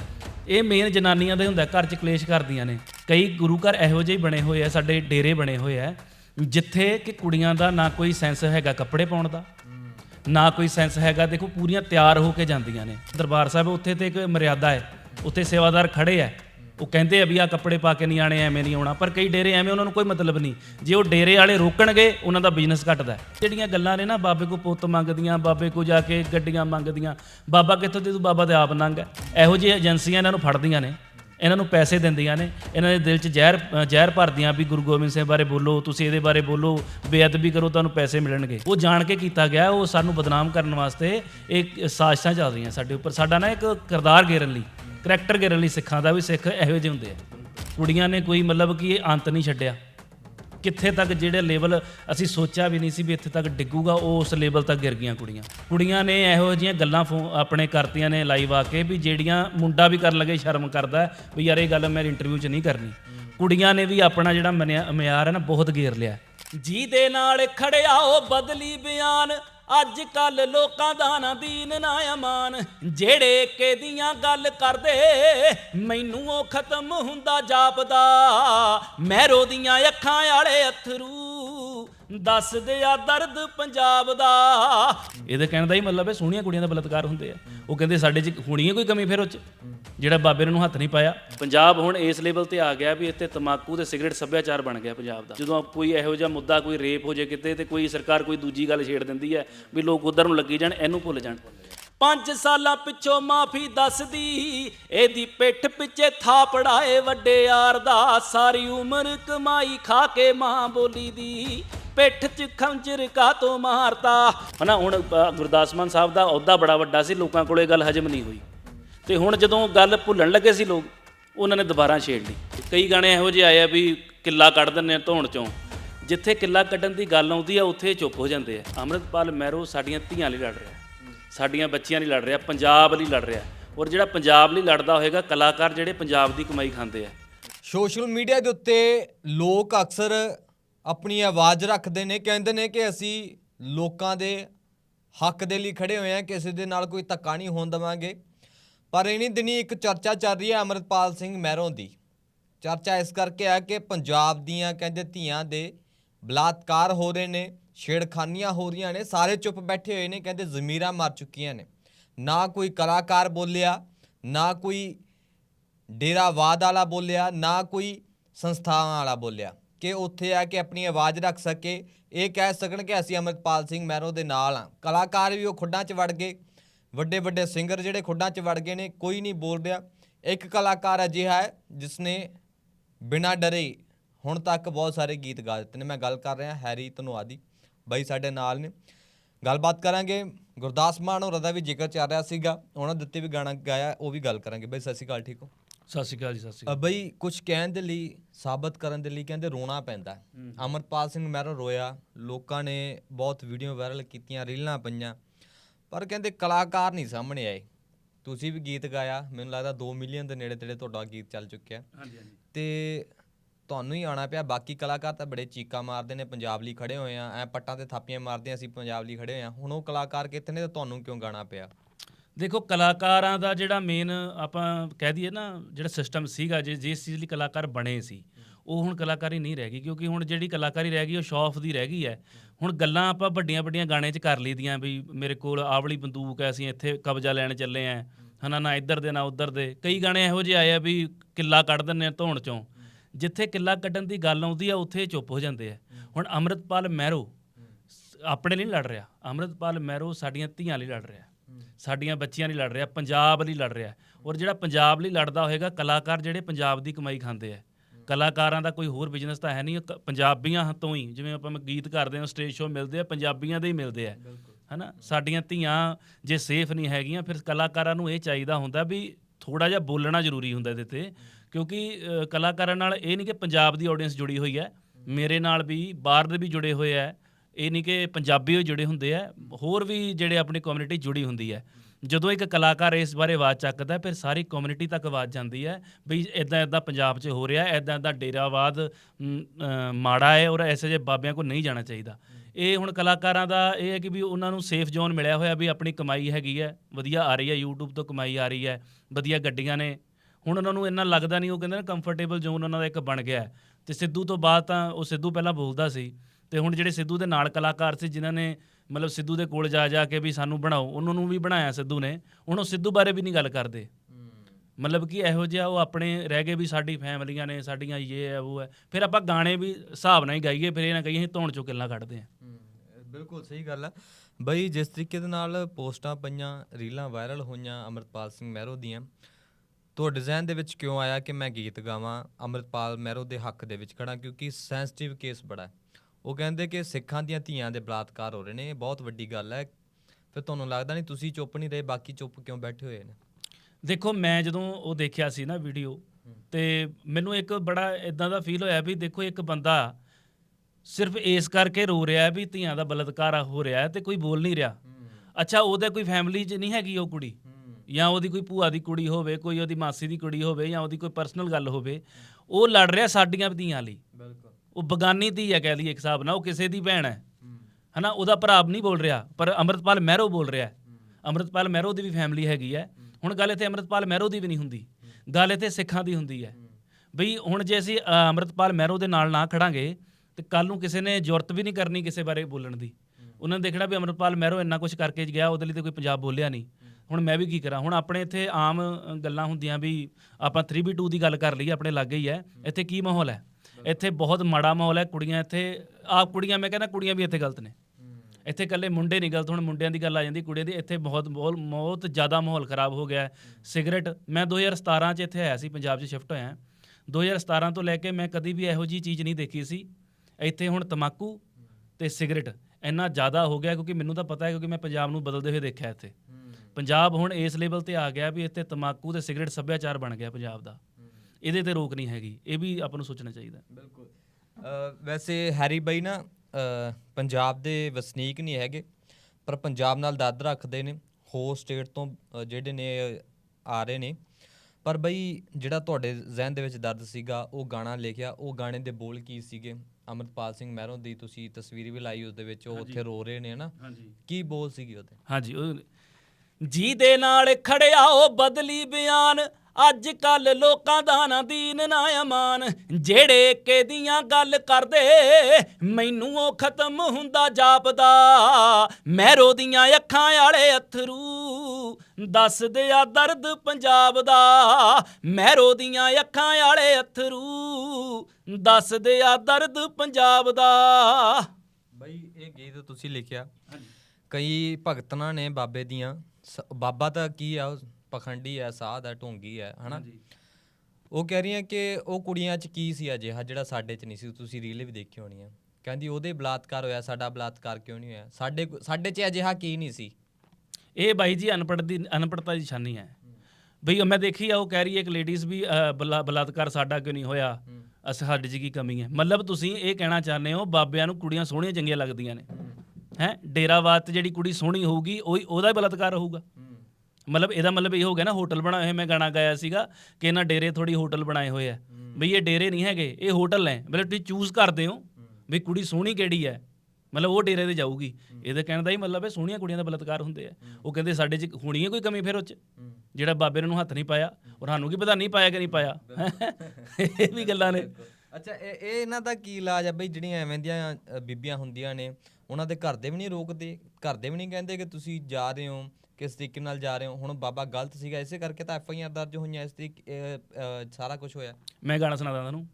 Speaker 1: ਇਹ ਮੇਨ ਜਨਾਨੀਆਂ ਦੇ ਹੁੰਦਾ, ਘਰ 'ਚ ਕਲੇਸ਼ ਕਰਦੀਆਂ ਨੇ। ਕਈ ਗੁਰੂ ਘਰ ਇਹੋ ਜਿਹੇ ਬਣੇ ਹੋਏ ਆ, ਸਾਡੇ ਡੇਰੇ ਬਣੇ ਹੋਏ ਆ, ਜਿੱਥੇ ਕਿ ਕੁੜੀਆਂ ਦਾ ਨਾ ਕੋਈ ਸੈਂਸ ਹੈਗਾ ਕੱਪੜੇ ਪਾਉਣ ਦਾ, ਨਾ ਕੋਈ ਸੈਂਸ ਹੈਗਾ, ਦੇਖੋ ਪੂਰੀਆਂ ਤਿਆਰ ਹੋ ਕੇ ਜਾਂਦੀਆਂ ਨੇ। ਦਰਬਾਰ ਸਾਹਿਬ ਉੱਥੇ ਤੇ ਇੱਕ ਮਰਿਆਦਾ ਹੈ, ਉੱਥੇ ਸੇਵਾਦਾਰ ਖੜੇ ਆ। ਉਹ ਕਹਿੰਦੇ ਆ ਵੀ ਆ ਕੱਪੜੇ ਪਾ ਕੇ ਨਹੀਂ ਆਣੇ ਐਵੇਂ ਨਹੀਂ ਆਉਣਾ। ਪਰ ਕਈ ਡੇਰੇ ਐਵੇਂ ਉਹਨਾਂ ਨੂੰ ਕੋਈ ਮਤਲਬ ਨਹੀਂ। ਜੇ ਉਹ ਡੇਰੇ ਵਾਲੇ ਰੋਕਣਗੇ, ਉਹਨਾਂ ਦਾ ਬਿਜ਼ਨਸ ਘਟਦਾ ਜਿਹੜੀਆਂ ਗੱਲਾਂ ਨੇ ਨਾ ਬਾਬੇ ਕੋ ਪੁੱਤ ਮੰਗਦੀਆਂ, ਬਾਬੇ ਕੋ ਜਾ ਕੇ ਗੱਡੀਆਂ ਮੰਗਦੀਆਂ, ਬਾਬਾ ਕਿੱਥੋਂ ਦੇ ਤੂੰ ਬਾਬਾ ਤੇ ਆਪ ਨੰਗ ਹੈ? ਇਹੋ ਜਿਹੀ ਏਜੰਸੀਆਂ ਇਹਨਾਂ ਨੂੰ ਫੜਦੀਆਂ ਨੇ। ਇਹਨਾਂ ਨੂੰ ਪੈਸੇ ਦਿੰਦੀਆਂ ਨੇ। ਇਹਨਾਂ ਦੇ ਦਿਲ 'ਚ ਜ਼ਹਿਰ ਜ਼ਹਿਰ ਭਰਦੀਆਂ ਵੀ ਗੁਰੂ ਗੋਬਿੰਦ ਸਿੰਘ ਬਾਰੇ ਬੋਲੋ, ਤੁਸੀਂ ਇਹਦੇ ਬਾਰੇ ਬੋਲੋ, ਬੇਅਦਬੀ ਕਰੋ, ਤੁਹਾਨੂੰ ਪੈਸੇ ਮਿਲਣਗੇ। ਉਹ ਜਾਣ ਕੇ ਕੀਤਾ ਗਿਆ, ਉਹ ਸਾਨੂੰ ਬਦਨਾਮ ਕਰਨ ਵਾਸਤੇ ਇਹ ਸਾਜ਼ਿਸ਼ਾਂ ਚੱਲ ਰਹੀਆਂ ਸਾਡੇ ਉੱਪਰ। ਸਾਡਾ ਨਾ ਇੱਕ ਕਿਰਦਾਰ ਗੇਰਨ ਲਈ। ਕਰੈਕਟਰ ਗੇਰਨ ਲਈ ਸਿੱਖਾਂ ਦਾ ਵੀ ਸਿੱਖ ਇਹੋ ਜਿਹੇ ਹੁੰਦੇ ਆ। ਕੁੜੀਆਂ ਨੇ ਕੋਈ ਮਤਲਬ ਕਿ ਇਹ ਅੰਤ ਨਹੀਂ ਛੱਡਿਆ। ਕਿੱਥੇ ਤੱਕ ਜਿਹੜੇ ਲੈਵਲ ਅਸੀਂ ਸੋਚਿਆ ਵੀ ਨਹੀਂ ਸੀ ਵੀ ਇੱਥੇ ਤੱਕ ਡਿੱਗੂਗਾ, ਉਹ ਉਸ ਲੈਵਲ ਤੱਕ ਗਿਰ ਗਈਆਂ ਕੁੜੀਆਂ। ਕੁੜੀਆਂ ਨੇ ਇਹੋ ਜਿਹੀਆਂ ਗੱਲਾਂ ਫੋ- ਆਪਣੇ ਕਰਤੀਆਂ ਨੇ ਲਾਈਵ ਆ ਕੇ ਵੀ ਜਿਹੜੀਆਂ ਮੁੰਡਾ ਵੀ ਕਰਨ ਲੱਗੇ ਸ਼ਰਮ ਕਰਦਾ ਵੀ ਯਾਰ ਇਹ ਗੱਲ ਮੈਂ ਇੰਟਰਵਿਊ 'ਚ ਨਹੀਂ ਕਰਨੀ। ਕੁੜੀਆਂ ਨੇ ਵੀ ਆਪਣਾ ਜਿਹੜਾ ਮਨਿਆ- ਮਿਆਰ ਹੈ ਨਾ, ਬਹੁਤ ਗੇਰ ਲਿਆ। ਜੀ ਦੇ ਨਾਲ ਖੜਿਆ ਉਹ ਬਦਲੀ ਬਿਆਨ। ਅੱਜ ਕੱਲ ਲੋਕਾਂ ਦਾ ਨਾ ਦੀਨ ਨਾ ਅਮਾਨ। ਜਿਹੜੇ ਕਿਹਦੀਆਂ ਗੱਲ ਕਰਦੇ, ਮੈਨੂੰ ਉਹ ਖਤਮ ਹੁੰਦਾ ਜਾਪਦਾ। ਮਹਿਰੋ ਦੀਆਂ ਅੱਖਾਂ ਵਾਲੇ ਅਥਰੂ। ਦੱਸਦੇ ਆ ਦਰਦ ਪੰਜਾਬ ਦਾ। ਇਹਦੇ ਕਹਿਣ ਦਾ ਹੀ ਮਤਲਬ ਹੈ, ਸੋਹਣੀਆਂ ਕੁੜੀਆਂ ਦਾ ਬਲਾਤਕਾਰ ਹੁੰਦੇ ਆ। ਉਹ ਕਹਿੰਦੇ ਸਾਡੇ 'ਚ ਹੋਣੀ ਹੈ ਕੋਈ ਕਮੀ ਫਿਰ ਉਹ 'ਚ? ਜਿਹੜਾ ਬਾਬੇ ਨੂੰ ਹੱਥ ਨਹੀਂ ਪਾਇਆ। ਪੰਜਾਬ ਹੁਣ ਇਸ ਲੈਵਲ ਤੇ ਆ ਗਿਆ ਵੀ ਇੱਥੇ ਤਮਾਕੂ ਤੇ ਸਿਗਰਟ ਸੱਭਿਆਚਾਰ ਬਣ ਗਿਆ ਪੰਜਾਬ ਦਾ। ਜਦੋਂ ਕੋਈ ਇਹੋ ਜਿਹਾ ਮੁੱਦਾ, ਕੋਈ ਰੇਪ ਹੋ ਜੇ ਕਿਤੇ ਤੇ ਕੋਈ ਸਰਕਾਰ ਕੋਈ ਦੂਜੀ ਗੱਲ ਛੇੜ ਦਿੰਦੀ ਹੈ ਵੀ ਲੋਕ ਉਧਰ ਨੂੰ ਲੱਗੀ ਜਾਣ, ਇਹਨੂੰ ਭੁੱਲ ਜਾਣ। ਪੰਜ ਸਾਲਾਂ ਪਿੱਛੋਂ ਮਾਫੀ ਦੱਸਦੀ, ਇਹਦੀ ਪਿੱਠ ਪਿੱਛੇ ਥਾਪੜਾਏ ਵੱਡੇ ਯਾਰ ਦਾ। ਸਾਰੀ ਉਮਰ ਕਮਾਈ ਖਾ ਕੇ ਮਾਂ ਬੋਲੀ ਦੀ। ਪਿੱਠ 'ਚ ਖੰਜਰ ਕਾ ਤੋਂ ਮਾਰਦਾ ਹਨਾ ਹੁਣ ਅ, ਗੁਰਦਾਸ ਮਾਨ ਸਾਹਿਬ ਦਾ ਅਹੁਦਾ ਬੜਾ ਵੱਡਾ ਸੀ ਲੋਕਾਂ ਕੋਲੇ ਗੱਲ ਹਜਮ ਨਹੀਂ ਹੋਈ। ਤੇ ਹੁਣ ਜਦੋਂ ਗੱਲ ਭੁੱਲਣ ਲੱਗੇ ਸੀ ਲੋਕ ਉਹਨਾਂ ਨੇ ਦੁਬਾਰਾ ਛੇੜ ਲਈ। ਕਈ ਗਾਣੇ ਇਹੋ ਜਿਹੇ ਆਏ ਆ ਵੀ ਕਿੱਲਾ ਕੱਢ ਦਿੰਦੇ ਆ ਧੌਣ ਚੋਂ। ਜਿੱਥੇ ਕਿੱਲਾ ਕੱਢਣ ਦੀ ਗੱਲ ਆਉਂਦੀ ਆ ਉੱਥੇ ਚੁੱਪ ਹੋ ਜਾਂਦੇ ਆ। ਅੰਮ੍ਰਿਤਪਾਲ ਮਹਿਰੋ ਸਾਡੀਆਂ ਧੀਆਂ ਲਈ ਲੜ ਰਿਹਾ। ਸਾਡੀਆਂ ਬੱਚੀਆਂ ਲਈ ਲੜ ਰਿਹਾ ਪੰਜਾਬ ਲਈ ਲੜ ਰਿਹਾ। ਔਰ ਜਿਹੜਾ ਪੰਜਾਬ ਲਈ ਲੜਦਾ ਹੋਏਗਾ ਕਲਾਕਾਰ ਜਿਹੜੇ ਪੰਜਾਬ ਦੀ ਕਮਾਈ ਖਾਂਦੇ ਆ।
Speaker 3: ਸੋਸ਼ਲ ਮੀਡੀਆ ਦੇ ਉੱਤੇ ਲੋਕ ਅਕਸਰ ਆਪਣੀ ਆਵਾਜ਼ ਰੱਖਦੇ ਨੇ, ਕਹਿੰਦੇ ਨੇ ਕਿ ਅਸੀਂ ਲੋਕਾਂ ਦੇ ਹੱਕ ਦੇ ਲਈ ਖੜੇ ਹੋਏ ਹਾਂ, ਕਿਸੇ ਦੇ ਨਾਲ ਕੋਈ ਧੱਕਾ ਨਹੀਂ ਹੋਣ ਦੇਵਾਂਗੇ। ਪਰ ਇਨੀ ਦਿਨੀ ਇੱਕ ਚਰਚਾ ਚੱਲ ਰਹੀ ਹੈ ਅਮਰਪਾਲ ਸਿੰਘ ਮਹਿਰੋਂ ਦੀ। ਚਰਚਾ ਇਸ ਕਰਕੇ ਹੈ ਕਿ ਪੰਜਾਬ ਦੀਆਂ ਕਹਿੰਦੇ ਧੀਆਂ ਦੇ ਬਲਾਤਕਾਰ ਹੋ ਰਹੇ ਨੇ, ਛੇੜਖਾਨੀਆਂ ਹੋ ਰਹੀਆਂ ਨੇ, ਸਾਰੇ ਚੁੱਪ ਬੈਠੇ ਹੋਏ ਨੇ, ਕਹਿੰਦੇ ਜ਼ਮੀਰਾਂ ਮਰ ਚੁੱਕੀਆਂ ਨੇ। ਨਾ ਕੋਈ ਕਲਾਕਾਰ ਬੋਲਿਆ, ਨਾ ਕੋਈ ਡੇਰਾਵਾਦ ਵਾਲਾ ਬੋਲਿਆ, ਨਾ ਕੋਈ ਸੰਸਥਾਵਾਂ ਵਾਲਾ ਬੋਲਿਆ। ਕਿ ਉੱਥੇ ਆ ਕੇ ਆਪਣੀ ਆਵਾਜ਼ ਰੱਖ ਸਕੇ। ਇਹ ਕਹਿ ਸਕਣ ਕਿ ਅਸੀਂ ਅਮਰਪਾਲ ਸਿੰਘ ਮਹਿਰੋ ਦੇ ਨਾਲ ਆ ਕਲਾਕਾਰ ਵੀ ਉਹ ਖੁੱਡਾਂ 'ਚ ਵੜ ਗਏ। ਵੱਡੇ ਵੱਡੇ ਸਿੰਗਰ ਜਿਹੜੇ ਖੁੱਡਾਂ 'ਚ ਵੜ ਗਏ ਨੇ, ਕੋਈ ਨਹੀਂ ਬੋਲ ਰਿਹਾ। ਇੱਕ ਕਲਾਕਾਰ ਅਜਿਹਾ ਹੈ ਜਿਸ ਨੇ ਬਿਨਾਂ ਡਰੇ ਹੁਣ ਤੱਕ ਬਹੁਤ ਸਾਰੇ ਗੀਤ ਗਾ ਦਿੱਤੇ ਨੇ। ਮੈਂ ਗੱਲ ਕਰ ਰਿਹਾ ਹੈਰੀ ਧਨੋਆਦੀ, ਬਾਈ ਸਾਡੇ ਨਾਲ ਨੇ। ਗੱਲਬਾਤ ਕਰਾਂਗੇ। ਗੁਰਦਾਸ ਮਾਨ ਹੋਰਾਂ ਦਾ ਵੀ ਜ਼ਿਕਰ ਚੱਲ ਰਿਹਾ ਸੀਗਾ। ਉਹਨਾਂ ਦੇ ਉੱਤੇ ਵੀ ਗਾਣਾ ਗਾਇਆ, ਉਹ ਵੀ ਗੱਲ ਕਰਾਂਗੇ। ਬਾਈ, ਸਤਿ ਸ਼੍ਰੀ ਅਕਾਲ, ਠੀਕ ਹੋ?
Speaker 1: ਸਤਿ ਸ਼੍ਰੀ ਅਕਾਲ ਜੀ ਸਤਿ ਸ਼੍ਰੀ
Speaker 3: ਅ ਬਈ ਕੁਝ ਕਹਿਣ ਦੇ ਲਈ ਸਾਬਤ ਕਰਨ ਦੇ ਲਈ ਕਹਿੰਦੇ ਰੋਣਾ ਪੈਂਦਾ। ਅਮਰਪਾਲ ਸਿੰਘ ਮਹਿਰੋ ਰੋਇਆ ਲੋਕਾਂ ਨੇ ਬਹੁਤ ਵੀਡੀਓ ਵਾਇਰਲ ਕੀਤੀਆਂ ਰੀਲਾਂ ਪਈਆਂ। ਪਰ ਕਹਿੰਦੇ ਕਲਾਕਾਰ ਨਹੀਂ ਸਾਹਮਣੇ ਆਏ। ਤੁਸੀਂ ਵੀ ਗੀਤ ਗਾਇਆ ਮੈਨੂੰ ਲੱਗਦਾ 2 ਮਿਲੀਅਨ ਦੇ ਨੇੜੇ ਤੇੜੇ ਤੁਹਾਡਾ ਗੀਤ ਚੱਲ ਚੁੱਕਿਆ।
Speaker 1: ਅਕਾਲ ਹਾਂਜੀ ਹਾਂਜੀ।
Speaker 3: ਤੇ ਤੁਹਾਨੂੰ ਹੀ ਆਣਾ ਪਿਆ ਬਾਕੀ ਕਲਾਕਾਰ ਤਾਂ ਬੜੇ ਚੀਕਾਂ ਮਾਰਦੇ ਨੇ ਪੰਜਾਬ ਲਈ ਖੜੇ ਹੋਏ ਆ ਐ ਪੱਟਾਂ ਤੇ ਥਾਪੀਆਂ ਮਾਰਦੇ ਆ, ਅਸੀਂ ਪੰਜਾਬ ਲਈ ਖੜੇ ਹੋਏ ਆ। ਹੁਣ ਉਹ ਕਲਾਕਾਰ ਕਿੱਥੇ ਨੇ ਤੇ ਤੁਹਾਨੂੰ ਕਿਉਂ ਗਾਣਾ ਪਿਆ?
Speaker 1: ਦੇਖੋ, ਕਲਾਕਾਰਾਂ ਦਾ ਜਿਹੜਾ ਮੇਨ ਆਪਾਂ ਕਹਿ ਦਈਏ ਨਾ, ਜਿਹੜਾ ਸਿਸਟਮ ਸੀਗਾ, ਜੇ, ਜਿਸ ਚੀਜ਼ ਲਈ ਕਲਾਕਾਰ ਬਣੇ ਸੀ, ਉਹ ਹੁਣ ਕਲਾਕਾਰੀ ਨਹੀਂ ਰਹਿ ਗਈ, ਕਿਉਂਕਿ ਹੁਣ ਜਿਹੜੀ ਕਲਾਕਾਰੀ ਰਹਿ ਗਈ, ਉਹ ਸ਼ੌਫ ਦੀ ਰਹਿ ਗਈ ਹੈ। ਹੁਣ ਗੱਲਾਂ ਆਪਾਂ ਵੱਡੀਆਂ ਵੱਡੀਆਂ ਗਾਣੇ 'ਚ ਕਰ ਲਈਦੀਆਂ ਵੀ ਮੇਰੇ ਕੋਲ ਆਵਲੀ ਬੰਦੂਕ ਹੈ, ਅਸੀਂ ਇੱਥੇ ਕਬਜ਼ਾ ਲੈਣ ਚੱਲੇ ਆਂ ਹਨਾ, ਨਾ ਇੱਧਰ ਦੇ, ਨਾ ਉੱਧਰ ਦੇ। ਕਈ ਗਾਣੇ ਇਹੋ ਜਿਹੇ ਆਏ ਆ ਵੀ ਕਿੱਲਾ ਕੱਢ ਦਿੰਨੇ ਆ ਧੌਣ ਚੋਂ। ਜਿੱਥੇ ਕਿੱਲਾ ਕੱਢਣ ਦੀ ਗੱਲ ਆਉਂਦੀ ਆ, ਉੱਥੇ ਚੁੱਪ ਹੋ ਜਾਂਦੇ ਆ। ਹੁਣ ਅੰਮ੍ਰਿਤਪਾਲ ਮਹਿਰੋ ਆਪਣੇ ਲਈ ਨਹੀਂ ਲੜ ਰਿਹਾ। ਅੰਮ੍ਰਿਤਪਾਲ ਮਹਿਰੋ ਸਾਡੀਆਂ ਧੀਆਂ ਲਈ ਲੜ ਰਿਹਾ। ਸਾਡੀਆਂ ਬੱਚੀਆਂ ਲਈ ਲੜ ਰਿਹਾ ਪੰਜਾਬ ਲਈ ਲੜ ਰਿਹਾ। ਔਰ ਜਿਹੜਾ ਪੰਜਾਬ ਲਈ ਲੜਦਾ ਹੋਏਗਾ ਕਲਾਕਾਰ ਜਿਹੜੇ ਪੰਜਾਬ ਦੀ ਕਮਾਈ ਖਾਂਦੇ ਆ। ਕਲਾਕਾਰਾਂ ਦਾ ਕੋਈ ਹੋਰ ਬਿਜ਼ਨਸ ਤਾਂ ਹੈ ਨਹੀਂ ਪੰਜਾਬੀਆਂ ਤੋਂ ਹੀ। ਜਿਵੇਂ ਆਪਾਂ ਗੀਤ ਕਰਦੇ ਹਾਂ ਸਟੇਜ ਸ਼ੋਅ ਮਿਲਦੇ ਆ ਪੰਜਾਬੀਆਂ ਦੇ ਹੀ ਮਿਲਦੇ ਆ। ਹਨਾ? ਸਾਡੀਆਂ ਧੀਆਂ ਜੇ ਸੇਫ ਨਹੀਂ ਹੈਗੀਆਂ ਫਿਰ ਕਲਾਕਾਰਾਂ ਨੂੰ ਇਹ ਚਾਹੀਦਾ ਹੁੰਦਾ ਵੀ ਥੋੜਾ ਜਿਹਾ ਬੋਲਣਾ ਜ਼ਰੂਰੀ ਹੁੰਦਾ ਇਹਦੇ ਤੇ। ਕਿਉਂਕਿ ਕਲਾਕਾਰਾਂ ਨਾਲ ਇਹ ਨਹੀਂ ਕਿ ਪੰਜਾਬ ਦੀ ਆਡੀਅנס ਜੁੜੀ ਹੋਈ ਹੈ। ਮੇਰੇ ਨਾਲ ਵੀ ਬਾਹਰ ਦੇ ਵੀ ਜੁੜੇ ਹੋਏ ਹੈ ਇਹ ਨਹੀਂ ਕਿ ਪੰਜਾਬੀ ਹੀ ਜੁੜੇ ਹੁੰਦੇ ਆ, ਹੋਰ ਵੀ ਜਿਹੜੇ ਆਪਣੀ ਕਮਿਊਨਿਟੀ ਜੁੜੀ ਹੁੰਦੀ ਹੈ ਜਦੋਂ ਇੱਕ ਕਲਾਕਾਰ ਇਸ ਬਾਰੇ ਆਵਾਜ਼ ਚੱਕਦਾ, ਫਿਰ ਸਾਰੀ ਕਮਿਊਨਿਟੀ ਤੱਕ ਆਵਾਜ਼ ਜਾਂਦੀ ਹੈ ਵੀ ਇਦਾਂ ਇਦਾਂ ਪੰਜਾਬ 'ਚ ਹੋ ਰਿਹਾ ਇਦਾਂ ਇਦਾਂ ਡੇਰਾਵਾਦ ਮਾੜਾ ਹੈ ਔਰ ਐਸੇ ਜਿਹੇ ਬਾਬਿਆਂ ਕੋਲ ਨਹੀਂ ਜਾਣਾ ਚਾਹੀਦਾ। ਇਹ ਹੁਣ ਕਲਾਕਾਰਾਂ ਦਾ ਇਹ ਹੈ ਕਿ ਵੀ ਉਹਨਾਂ ਨੂੰ ਸੇਫ ਜ਼ੋਨ ਮਿਲਿਆ ਹੋਇਆ ਵੀ ਆਪਣੀ ਕਮਾਈ ਹੈਗੀ ਹੈ ਵਧੀਆ ਆ ਰਹੀ ਹੈ YouTube ਤੋਂ ਕਮਾਈ ਆ ਰਹੀ ਹੈ ਵਧੀਆ ਗੱਡੀਆਂ ਨੇ। ਹੁਣ ਉਹਨਾਂ ਨੂੰ ਇੰਨਾ ਲੱਗਦਾ ਨਹੀਂ ਉਹ ਕਹਿੰਦੇ ਨਾ ਕੰਫਰਟੇਬਲ ਜ਼ੋਨ ਉਹਨਾਂ ਦਾ ਇੱਕ ਬਣ ਗਿਆ। ਹੈ। ਤੇ ਸਿੱਧੂ ਤੋਂ ਬਾਅਦ ਤਾਂ ਉਹ ਸਿੱਧੂ ਪਹਿਲਾਂ ਬੋਲਦਾ ਸੀ ਤੇ ਹੁਣ ਜਿਹੜੇ ਸਿੱਧੂ ਦੇ ਨਾਲ ਕਲਾਕਾਰ ਸੀ, ਜਿਨ੍ਹਾਂ ਨੇ ਮਤਲਬ ਸਿੱਧੂ ਦੇ ਕੋਲ ਜਾ ਜਾ ਕੇ ਵੀ ਸਾਨੂੰ ਬਣਾਓ, ਉਹਨਾਂ ਨੂੰ ਵੀ ਬਣਾਇਆ ਸਿੱਧੂ ਨੇ। ਹੁਣ ਉਹ ਸਿੱਧੂ ਬਾਰੇ ਵੀ ਨਹੀਂ ਗੱਲ ਕਰਦੇ। ਮਤਲਬ ਕਿ ਇਹੋ ਜਿਹਾ ਉਹ ਆਪਣੇ ਰਹਿ ਗਏ ਵੀ ਸਾਡੀ ਫੈਮਲੀਆਂ ਨੇ, ਸਾਡੀਆਂ ਇਹ ਹੈ, ਉਹ ਹੈ। ਫਿਰ ਆਪਾਂ ਗਾਣੇ ਵੀ ਹਿਸਾਬ ਨਾਲ ਹੀ ਗਾਈਏ, ਫਿਰ ਇਹ ਨਾ ਕਹੀਏ ਅਸੀਂ ਧੌਣ ਚੋਂ ਕਿੱਲਾਂ ਕੱਢਦੇ ਹਾਂ।
Speaker 3: ਬਿਲਕੁਲ ਸਹੀ ਗੱਲ ਆ। ਬਈ ਜਿਸ ਤਰੀਕੇ ਦੇ ਨਾਲ ਪੋਸਟਾਂ ਪਈਆਂ, ਰੀਲਾਂ ਵਾਇਰਲ ਹੋਈਆਂ ਅਮਰਪਾਲ ਸਿੰਘ ਮਹਿਰੋ ਦੀਆਂ, ਤੁਹਾਡੇ ਜ਼ਿਹਨ ਦੇ ਵਿੱਚ ਕਿਉਂ ਆਇਆ ਕਿ ਮੈਂ ਗੀਤ ਗਾਵਾਂ ਅਮਰਪਾਲ ਮਹਿਰੋ ਦੇ ਹੱਕ ਦੇ ਵਿੱਚ ਖੜਾ ਕਿਉਂਕਿ ਸੈਂਸਿਟਿਵ ਕੇਸ ਬੜਾ ਹੈ। ਉਹ ਕਹਿੰਦੇ ਕਿ ਸਿੱਖਾਂ ਦੀਆਂ ਧੀਆਂ ਦੇ ਬਲਾਤਕਾਰ ਹੋ ਰਹੇ ਨੇ ਇਹ ਬਹੁਤ ਵੱਡੀ ਗੱਲ ਹੈ। ਫਿਰ ਤੁਹਾਨੂੰ ਲੱਗਦਾ ਨਹੀਂ ਤੁਸੀਂ ਚੁੱਪ ਨਹੀਂ ਰਹੇ ਬਾਕੀ ਚੁੱਪ ਕਿਉਂ ਬੈਠੇ ਹੋਏ ਨੇ?
Speaker 1: ਦੇਖੋ ਮੈਂ ਜਦੋਂ ਉਹ ਦੇਖਿਆ ਸੀ ਨਾ ਵੀਡੀਓ ਤੇ ਮੈਨੂੰ ਇੱਕ ਬੜਾ ਇਦਾਂ ਦਾ ਫੀਲ ਹੋਇਆ ਵੀ ਦੇਖੋ ਇੱਕ ਬੰਦਾ ਸਿਰਫ ਇਸ ਕਰਕੇ ਰੋ ਰਿਹਾ ਵੀ ਧੀਆਂ ਦਾ ਬਲਾਤਕਾਰ ਹੋ ਰਿਹਾ ਤੇ ਕੋਈ ਬੋਲ ਨਹੀਂ ਰਿਹਾ। ਅੱਛਾ ਉਹਦੇ ਕੋਈ ਫੈਮਿਲੀ 'ਚ ਨਹੀਂ ਹੈਗੀ ਉਹ ਕੁੜੀ? ਜਾਂ ਉਹਦੀ ਕੋਈ ਭੂਆ ਦੀ ਕੁੜੀ ਹੋਵੇ ਕੋਈ ਉਹਦੀ ਮਾਸੀ ਦੀ ਕੁੜੀ ਹੋਵੇ ਜਾਂ ਉਹਦੀ ਕੋਈ ਪਰਸਨਲ ਗੱਲ ਹੋਵੇ ਉਹ ਲੜ ਰਿਹਾ ਸਾਡੀਆਂ ਧੀਆਂ ਲਈ।
Speaker 3: ਬਿਲਕੁਲ।
Speaker 1: ਉਹ ਬਗਾਨੀ ਧੀ ਹੈ ਕਹਿ ਲਈਏ ਇੱਕ ਹਿਸਾਬ ਨਾਲ ਉਹ ਕਿਸੇ ਦੀ ਭੈਣ ਹੈ। ਹਨਾ ਉਹਦਾ ਭਰਾ ਨਹੀਂ ਬੋਲ ਰਿਹਾ ਪਰ ਅਮਰਤਪਾਲ ਮਹਿਰੋ ਬੋਲ ਰਿਹਾ ਹੈ। ਅਮਰਤਪਾਲ ਮਹਿਰੋ ਦੀ ਵੀ ਫੈਮਿਲੀ ਹੈਗੀ ਹੈ। ਹੁਣ ਗੱਲ ਇੱਥੇ ਅਮਰਤਪਾਲ ਮਹਿਰੋ ਦੀ ਵੀ ਨਹੀਂ ਹੁੰਦੀ। ਗੱਲ ਇੱਥੇ ਸਿੱਖਾਂ ਦੀ ਹੁੰਦੀ ਹੈ। ਬਈ ਹੁਣ ਜੇ ਅਸੀਂ ਅਮਰਤਪਾਲ ਮਹਿਰੋ ਦੇ ਨਾਲ ਨਾ ਖੜਾਂਗੇ ਤੇ ਕੱਲ ਨੂੰ ਕਿਸੇ ਨੇ ਜ਼ਰੂਰਤ ਵੀ ਨਹੀਂ ਕਰਨੀ ਕਿਸੇ ਬਾਰੇ ਬੋਲਣ ਦੀ। ਉਹਨਾਂ ਨੇ ਦੇਖਣਾ ਵੀ ਅਮਰਤਪਾਲ ਮਹਿਰੋ ਇੰਨਾ ਕੁਝ ਕਰਕੇ ਗਿਆ ਉਹਦੇ ਲਈ ਤੇ ਕੋਈ ਪੰਜਾਬ ਬੋਲਿਆ ਨਹੀਂ। ਹੁਣ ਮੈਂ ਵੀ ਕੀ ਕਰਾਂ ਹੁਣ ਆਪਣੇ ਇੱਥੇ ਆਮ ਗੱਲਾਂ ਹੁੰਦੀਆਂ ਵੀ ਆਪਾਂ 3B2 ਦੀ ਗੱਲ ਕਰ ਲਈਏ ਆਪਣੇ ਲਾਗੇ ਹੀ। ਹੈ। ਇੱਥੇ ਕੀ ਮਾਹੌਲ ਹੈ? ਇੱਥੇ ਬਹੁਤ ਮਾੜਾ ਮਾਹੌਲ ਹੈ ਕੁੜੀਆਂ ਇੱਥੇ ਆਪ ਕੁੜੀਆਂ ਮੈਂ ਕਹਿੰਦਾ ਕੁੜੀਆਂ ਵੀ ਇੱਥੇ ਗਲਤ ਨੇ। ਇੱਥੇ ਇਕੱਲੇ ਮੁੰਡੇ ਨਹੀਂ ਗਲਤ ਹੁਣ ਮੁੰਡਿਆਂ ਦੀ ਗੱਲ ਆ ਜਾਂਦੀ ਕੁੜੀਆਂ ਦੀ ਇੱਥੇ ਬਹੁਤ ਬਹੁਤ ਜ਼ਿਆਦਾ ਮਾਹੌਲ ਖਰਾਬ ਹੋ ਗਿਆ ਸਿਗਰਟ ਮੈਂ 2017 ਚ ਇੱਥੇ ਆਇਆ ਸੀ ਪੰਜਾਬ 'ਚ ਸ਼ਿਫਟ ਹੋਇਆ। 2017 ਤੋਂ ਲੈ ਕੇ ਮੈਂ ਕਦੀ ਵੀ ਇਹੋ ਜੀ ਚੀਜ਼ ਨਹੀਂ ਦੇਖੀ ਸੀ। ਇੱਥੇ ਹੁਣ ਤਮਾਕੂ ਤੇ ਸਿਗਰਟ ਇੰਨਾ ਜ਼ਿਆਦਾ ਹੋ ਗਿਆ ਕਿਉਂਕਿ ਮੈਨੂੰ ਤਾਂ ਪਤਾ ਹੈ ਕਿਉਂਕਿ ਮੈਂ ਪੰਜਾਬ ਨੂੰ ਬਦਲਦੇ ਹੋਏ ਦੇਖਿਆ ਇੱਥੇ। ਪੰਜਾਬ ਹੁਣ ਇਸ ਲੈਵਲ ਤੇ ਆ ਗਿਆ ਵੀ ਇੱਥੇ ਤਮਾਕੂ ਤੇ ਸਿਗਰਟ ਸੱਭਿਆਚਾਰ ਬਣ ਗਿਆ ਪੰਜਾਬ ਦਾ। ਇਹਦੇ ਤੇ ਰੋਕ ਨਹੀਂ ਹੈਗੀ ਇਹ ਵੀ ਆਪਾਂ ਨੂੰ ਸੋਚਣਾ ਚਾਹੀਦਾ।
Speaker 3: ਬਿਲਕੁਲ। ਵੈਸੇ ਹੈਰੀ ਬਾਈ ਨਾ ਪੰਜਾਬ ਦੇ ਵਸਨੀਕ ਨਹੀਂ ਹੈਗੇ ਪਰ ਪੰਜਾਬ ਨਾਲ ਦਰਦ ਰੱਖਦੇ ਨੇ ਹੋਰ ਸਟੇਟ ਤੋਂ ਜਿਹੜੇ ਨੇ ਆ ਰਹੇ ਨੇ। ਪਰ ਬਈ ਜਿਹੜਾ ਤੁਹਾਡੇ ਜ਼ਿਹਨ ਦੇ ਵਿੱਚ ਦਰਦ ਸੀਗਾ ਉਹ ਗਾਣਾ ਲਿਖਿਆ ਉਹ ਗਾਣੇ ਦੇ ਬੋਲ ਕੀ ਸੀਗੇ? ਅਮਰਪਾਲ ਸਿੰਘ ਮਹਿਰੋਂ ਦੀ ਤੁਸੀਂ ਤਸਵੀਰ ਵੀ ਲਾਈ ਉਸ ਦੇ ਵਿੱਚ ਉਹ ਉੱਥੇ ਰੋ ਰਹੇ ਨੇ ਹਨਾ? ਕੀ ਬੋਲ ਸੀਗੀ ਉਹਦੇ?
Speaker 1: ਹਾਂਜੀ ਉਹ ਜੀ ਦੇ ਨਾਲ ਖੜਿਆ ਉਹ ਬਦਲੀ ਬਿਆਨ ਅੱਜ ਕੱਲ ਲੋਕਾਂ ਦਾ ਨਾ ਦੀਨ ਨਾ ਅਮਾਨ। ਜਿਹੜੇ ਕੇ ਗੱਲ ਕਰਦੇ, ਮੈਨੂੰ ਉਹ ਖਤਮ ਹੁੰਦਾ ਜਾਪਦਾ। ਮਹਿਰੋ ਦੀਆਂ ਅੱਖਾਂ ਵਾਲੇ ਅਥਰੂ ਦੱਸਦੇ ਆ ਦਰਦ ਪੰਜਾਬ ਦਾ। ਮਹਿਰੋ ਦੀਆਂ ਅੱਖਾਂ ਵਾਲੇ ਅਥਰੂ ਦੱਸਦੇ ਆ ਦਰਦ ਪੰਜਾਬ ਦਾ।
Speaker 3: ਬਈ, ਇਹ ਗੀਤ ਤੁਸੀਂ ਲਿਖਿਆ। ਕਈ ਭਗਤਨਾਂ ਨੇ ਬਾਬੇ ਦੀਆਂ ਸ- ਬਾਬਾ ਤਾਂ ਕੀ ਆ ਪਖੰਡੀ ਹੈ ਸਾਧ ਹੈ ਢੋਂਗੀ ਹੈ ਹਨਾ? ਉਹ ਕਹਿ ਰਹੀਆਂ ਕਿ ਉਹ ਕੁੜੀਆਂ 'ਚ ਕੀ ਸੀ ਅਜਿਹਾ ਜਿਹੜਾ ਸਾਡੇ 'ਚ ਨਹੀਂ ਸੀ ਤੁਸੀਂ ਰੀਲ ਵੀ ਦੇਖੀ ਹੋਣੀ ਆ। ਕਹਿੰਦੀ ਉਹਦੇ ਬਲਾਤਕਾਰ ਹੋਇਆ ਸਾਡਾ ਬਲਾਤਕਾਰ ਕਿਉਂ ਨਹੀਂ ਹੋਇਆ? ਸਾਡੇ ਕੋ- ਸਾਡੇ 'ਚ ਅਜਿਹਾ ਕੀ ਨਹੀਂ ਸੀ?
Speaker 1: ਇਹ ਬਾਈ ਜੀ ਅਨਪੜ੍ਹ ਦੀ ਅਨਪੜ੍ਹਤਾ ਦੀ ਨਿਸ਼ਾਨੀ ਹੈ। ਬਈ ਉਹ ਮੈਂ ਦੇਖੀ ਆ ਉਹ ਕਹਿ ਰਹੀ ਹੈ ਇੱਕ ਲੇਡੀਜ਼ ਵੀ ਬਲਾਤਕਾਰ ਸਾਡਾ ਕਿਉਂ ਨਹੀਂ ਹੋਇਆ? ਅਸ ਸਾਡੇ 'ਚ ਕੀ ਕਮੀ ਹੈ? ਮਤਲਬ ਤੁਸੀਂ ਇਹ ਕਹਿਣਾ ਚਾਹੁੰਦੇ ਹੋ ਬਾਬਿਆਂ ਨੂੰ ਕੁੜੀਆਂ ਸੋਹਣੀਆਂ ਚੰਗੀਆਂ ਲੱਗਦੀਆਂ ਨੇ। ਹੈ। ਡੇਰਾਵਾਦ ਤੇ ਜਿਹੜੀ ਕੁੜੀ ਸੋਹਣੀ ਹੋਊਗੀ ਉਹ ਉਹਦਾ ਹੀ ਬਲਾਤਕਾਰ ਹੋਊਗਾ। ਮਤਲਬ ਇਹਦਾ ਮਤਲਬ ਇਹ ਹੋ ਗਿਆ ਨਾ ਹੋਟਲ ਬਣਾਏ ਹੋਏ ਮੈਂ ਗਾਣਾ ਗਾਇਆ ਸੀਗਾ ਕਿ ਇਹਨਾਂ ਡੇਰੇ ਥੋੜੀ ਹੋਟਲ ਬਣਾਏ ਹੋਏ ਆ। ਬਈ ਇਹ ਡੇਰੇ ਨਹੀਂ ਹੈਗੇ ਇਹ ਹੋਟਲ ਨੇ ਮਤਲਬ ਤੁਸੀਂ ਚੂਜ਼ ਕਰਦੇ ਹੋ ਵੀ ਕੁੜੀ ਸੋਹਣੀ ਕਿਹੜੀ ਹੈ ਮਤਲਬ ਉਹ ਡੇਰੇ ਤੇ ਜਾਊਗੀ। ਇਹਦੇ ਕਹਿਣ ਦਾ ਹੀ ਮਤਲਬ ਹੈ ਸੋਹਣੀਆਂ ਕੁੜੀਆਂ ਦਾ ਬਲਾਤਕਾਰ ਹੁੰਦੇ ਆ। ਉਹ ਕਹਿੰਦੇ ਸਾਡੇ 'ਚ ਹੋਣੀ ਹੈ ਕੋਈ ਕਮੀ ਫਿਰ ਉਹ 'ਚ। ਜਿਹੜਾ ਬਾਬੇ ਨੇ ਨੂੰ ਹੱਥ ਨਹੀਂ ਪਾਇਆ ਔਰ ਸਾਨੂੰ ਕੀ ਪਤਾ ਨਹੀਂ ਪਾਇਆ ਕਿ ਨਹੀਂ ਪਾਇਆ। ਇਹ ਵੀ ਗੱਲਾਂ ਨੇ।
Speaker 3: ਅੱਛਾ ਇਹ ਇਹ ਇਹਨਾਂ ਦਾ ਕੀ ਇਲਾਜ ਆ ਬਈ ਜਿਹੜੀਆਂ ਐਵੇਂ ਦੀਆਂ ਬੀਬੀਆਂ ਹੁੰਦੀਆਂ ਨੇ? ਉਹਨਾਂ ਦੇ ਘਰ ਦੇ ਵੀ ਨਹੀਂ ਰੋਕਦੇ? ਘਰ ਦੇ ਵੀ ਨਹੀਂ ਕਹਿੰਦੇ ਕਿ ਤੁਸੀਂ ਜਾ ਰਹੇ ਹੋ? ਕਿਸ ਤਰੀਕੇ ਨਾਲ ਜਾ ਰਹੇ ਹੋ? ਹੁਣ ਬਾਬਾ ਗਲਤ ਸੀਗਾ, ਇਸੇ ਕਰਕੇ ਤਾਂ ਐਫ ਆਈ ਆਰ ਦਰਜ ਹੋਈਆਂ ਇਸ ਤਰੀਕੇ ਸਾਰਾ ਕੁਝ ਹੋਇਆ।
Speaker 1: ਮੈਂ ਗਾਣਾ ਸੁਣਾਦਾ ਤੁਹਾਨੂੰ।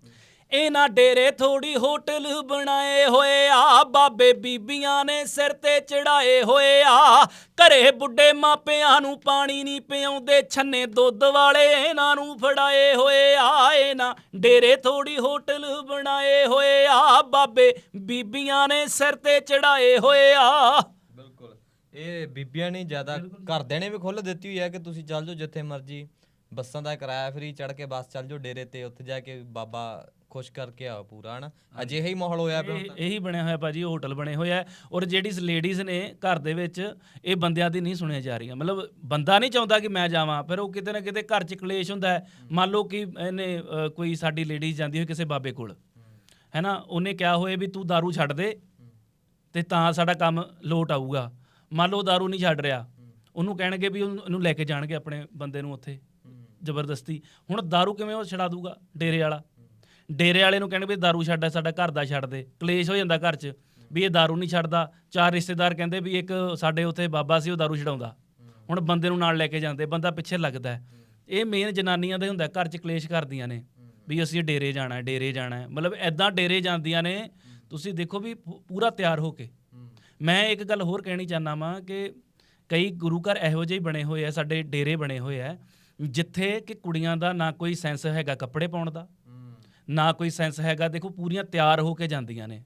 Speaker 1: ਇਹਨਾਂ ਡੇਰੇ ਥੋੜੀ ਹੋਟਲ ਬਣਾਏ ਹੋਏ ਆ, ਬਾਬੇ ਬੀਬੀਆਂ ਨੇ ਸਿਰ ਤੇ ਚੜਾਏ ਹੋਏ ਆ। ਘਰੇ ਬੁੱਢੇ ਮਾਪਿਆਂ ਨੂੰ ਪਾਣੀ ਨਹੀਂ ਪਿਆਉਂਦੇ, ਛੰਨੇ ਦੁੱਧ ਵਾਲੇ ਇਹਨਾਂ ਨੂੰ ਫੜਾਏ ਹੋਏ ਆ। ਇਹਨਾਂ ਡੇਰੇ ਥੋੜੀ ਹੋਟਲ ਬਣਾਏ ਹੋਏ ਆ, ਬਾਬੇ ਬੀਬੀਆਂ ਨੇ ਸਿਰ ਤੇ ਚੜਾਏ ਹੋਏ ਆ।
Speaker 3: ਇਹ ਬੀਬੀਆਂ ਨੇ ਜ਼ਿਆਦਾ ਘਰਦਿਆਂ ਨੇ ਵੀ ਖੁੱਲ੍ਹ ਦਿੱਤੀ ਹੋਈ ਹੈ ਕਿ ਤੁਸੀਂ ਚੱਲ ਜਾਓ ਜਿੱਥੇ ਮਰਜ਼ੀ ਬੱਸਾਂ ਦਾ ਕਿਰਾਇਆ ਫਰੀ ਚੜ ਕੇ ਬੱਸ ਚੱਲ ਜਾਓ ਡੇਰੇ ਤੇ ਉੱਥੇ ਜਾ ਕੇ ਬਾਬਾ ਖੁਸ਼ ਕਰਕੇ ਆਓ ਪੂਰਾ ਹਨਾ? ਅਜਿਹਾ ਹੀ ਮਾਹੌਲ ਹੋਇਆ ਪਿਆ ਹੁਣ
Speaker 1: ਇਹ
Speaker 3: ਤਾਂ।
Speaker 1: ਇਹੀ ਬਣਿਆ ਹੋਇਆ ਭਾਜੀ ਉਹ ਹੋਟਲ ਬਣੇ ਹੋਇਆ ਹੈ ਔਰ ਜਿਹੜੀ ਲੇਡੀਜ਼ ਨੇ ਘਰ ਦੇ ਵਿੱਚ ਇਹ ਬੰਦਿਆਂ ਦੀ ਨਹੀਂ ਸੁਣਿਆ ਜਾ ਰਹੀਆਂ। ਮਤਲਬ ਬੰਦਾ ਨਹੀਂ ਚਾਹੁੰਦਾ ਕਿ ਮੈਂ ਜਾਵਾਂ ਫਿਰ ਉਹ ਕਿਤੇ ਨਾ ਕਿਤੇ ਘਰ 'ਚ ਕਲੇਸ਼ ਹੁੰਦਾ ਹੈ। ਮੰਨ ਲਓ ਕਿ ਇਹਨੇ ਅ, ਕੋਈ ਸਾਡੀ ਲੇਡੀਜ਼ ਜਾਂਦੀ ਹੋਈ ਕਿਸੇ ਬਾਬੇ ਕੋਲ ਹੈਨਾ? ਉਹਨੇ ਕਿਹਾ ਹੋਏ ਵੀ ਤੂੰ दारू ਛੱਡ ਦੇ ਤੇ ਤਾਂ ਸਾਡਾ ਕੰਮ ਲੋਟ ਆਊਗਾ। ਮੰਨ ਲਓ दारू ਨਹੀਂ ਛੱਡ ਰਿਹਾ ਉਹਨੂੰ ਕਹਿਣਗੇ ਵੀ ਉਹਨੂੰ ਉਹਨੂੰ ਲੈ ਕੇ ਜਾਣਗੇ ਆਪਣੇ ਬੰਦੇ ਨੂੰ ਉੱਥੇ ਜ਼ਬਰਦਸਤੀ ਹੁਣ दारू ਕਿਵੇਂ ਉਹ ਛਡਾ ਦੂਗਾ ਡੇਰੇ ਵਾਲਾ ਡੇਰੇ ਵਾਲੇ ਨੂੰ ਕਹਿਣਗੇ ਵੀ दारू ਛੱਡ ਸਾਡਾ ਘਰ ਦਾ ਛੱਡ ਦੇ ਕਲੇਸ਼ ਹੋ ਜਾਂਦਾ ਘਰ 'ਚ ਵੀ ਇਹ दारू ਨਹੀਂ ਛੱਡਦਾ ਚਾਰ ਰਿਸ਼ਤੇਦਾਰ ਕਹਿੰਦੇ ਵੀ ਇੱਕ ਸਾਡੇ ਉੱਥੇ ਬਾਬਾ ਸੀ ਉਹ दारू ਛਡਾਉਂਦਾ ਹੁਣ ਬੰਦੇ ਨੂੰ ਨਾਲ ਲੈ ਕੇ ਜਾਂਦੇ ਬੰਦਾ ਪਿੱਛੇ ਲੱਗਦਾ ਹੈ। ਇਹ ਮੇਨ ਜਨਾਨੀਆਂ ਦੇ ਹੁੰਦਾ ਹੈ, ਘਰ 'ਚ ਕਲੇਸ਼ ਕਰਦੀਆਂ ਨੇ ਵੀ ਅਸੀਂ ਡੇਰੇ ਜਾਣਾ ਹੈ, ਡੇਰੇ ਜਾਣਾ ਹੈ। ਮਤਲਬ ਐਦਾਂ ਡੇਰੇ ਜਾਂਦੀਆਂ ਨੇ ਤੁਸੀਂ ਦੇਖੋ ਵੀ ਪੂ- ਪੂਰਾ ਤਿਆਰ ਹੋ ਕੇ ਮੈਂ ਇੱਕ ਗੱਲ ਹੋਰ ਕਹਿਣੀ ਚਾਹਨਾ ਵਾਂ ਕਿ ਕਈ ਗੁਰੂ ਘਰ ਇਹੋ ਜਿਹੇ ਬਣੇ ਹੋਏ ਆ ਸਾਡੇ ਡੇਰੇ ਬਣੇ ਹੋਏ ਆ ਜਿੱਥੇ ਕਿ ਕੁੜੀਆਂ ਦਾ ਨਾ ਕੋਈ ਸੈਂਸ ਹੈਗਾ ਕੱਪੜੇ ਪਾਉਣ ਦਾ ਨਾ ਕੋਈ ਸੈਂਸ ਹੈਗਾ ਦੇਖੋ ਪੂਰੀਆਂ ਤਿਆਰ ਹੋ ਕੇ ਜਾਂਦੀਆਂ ਨੇ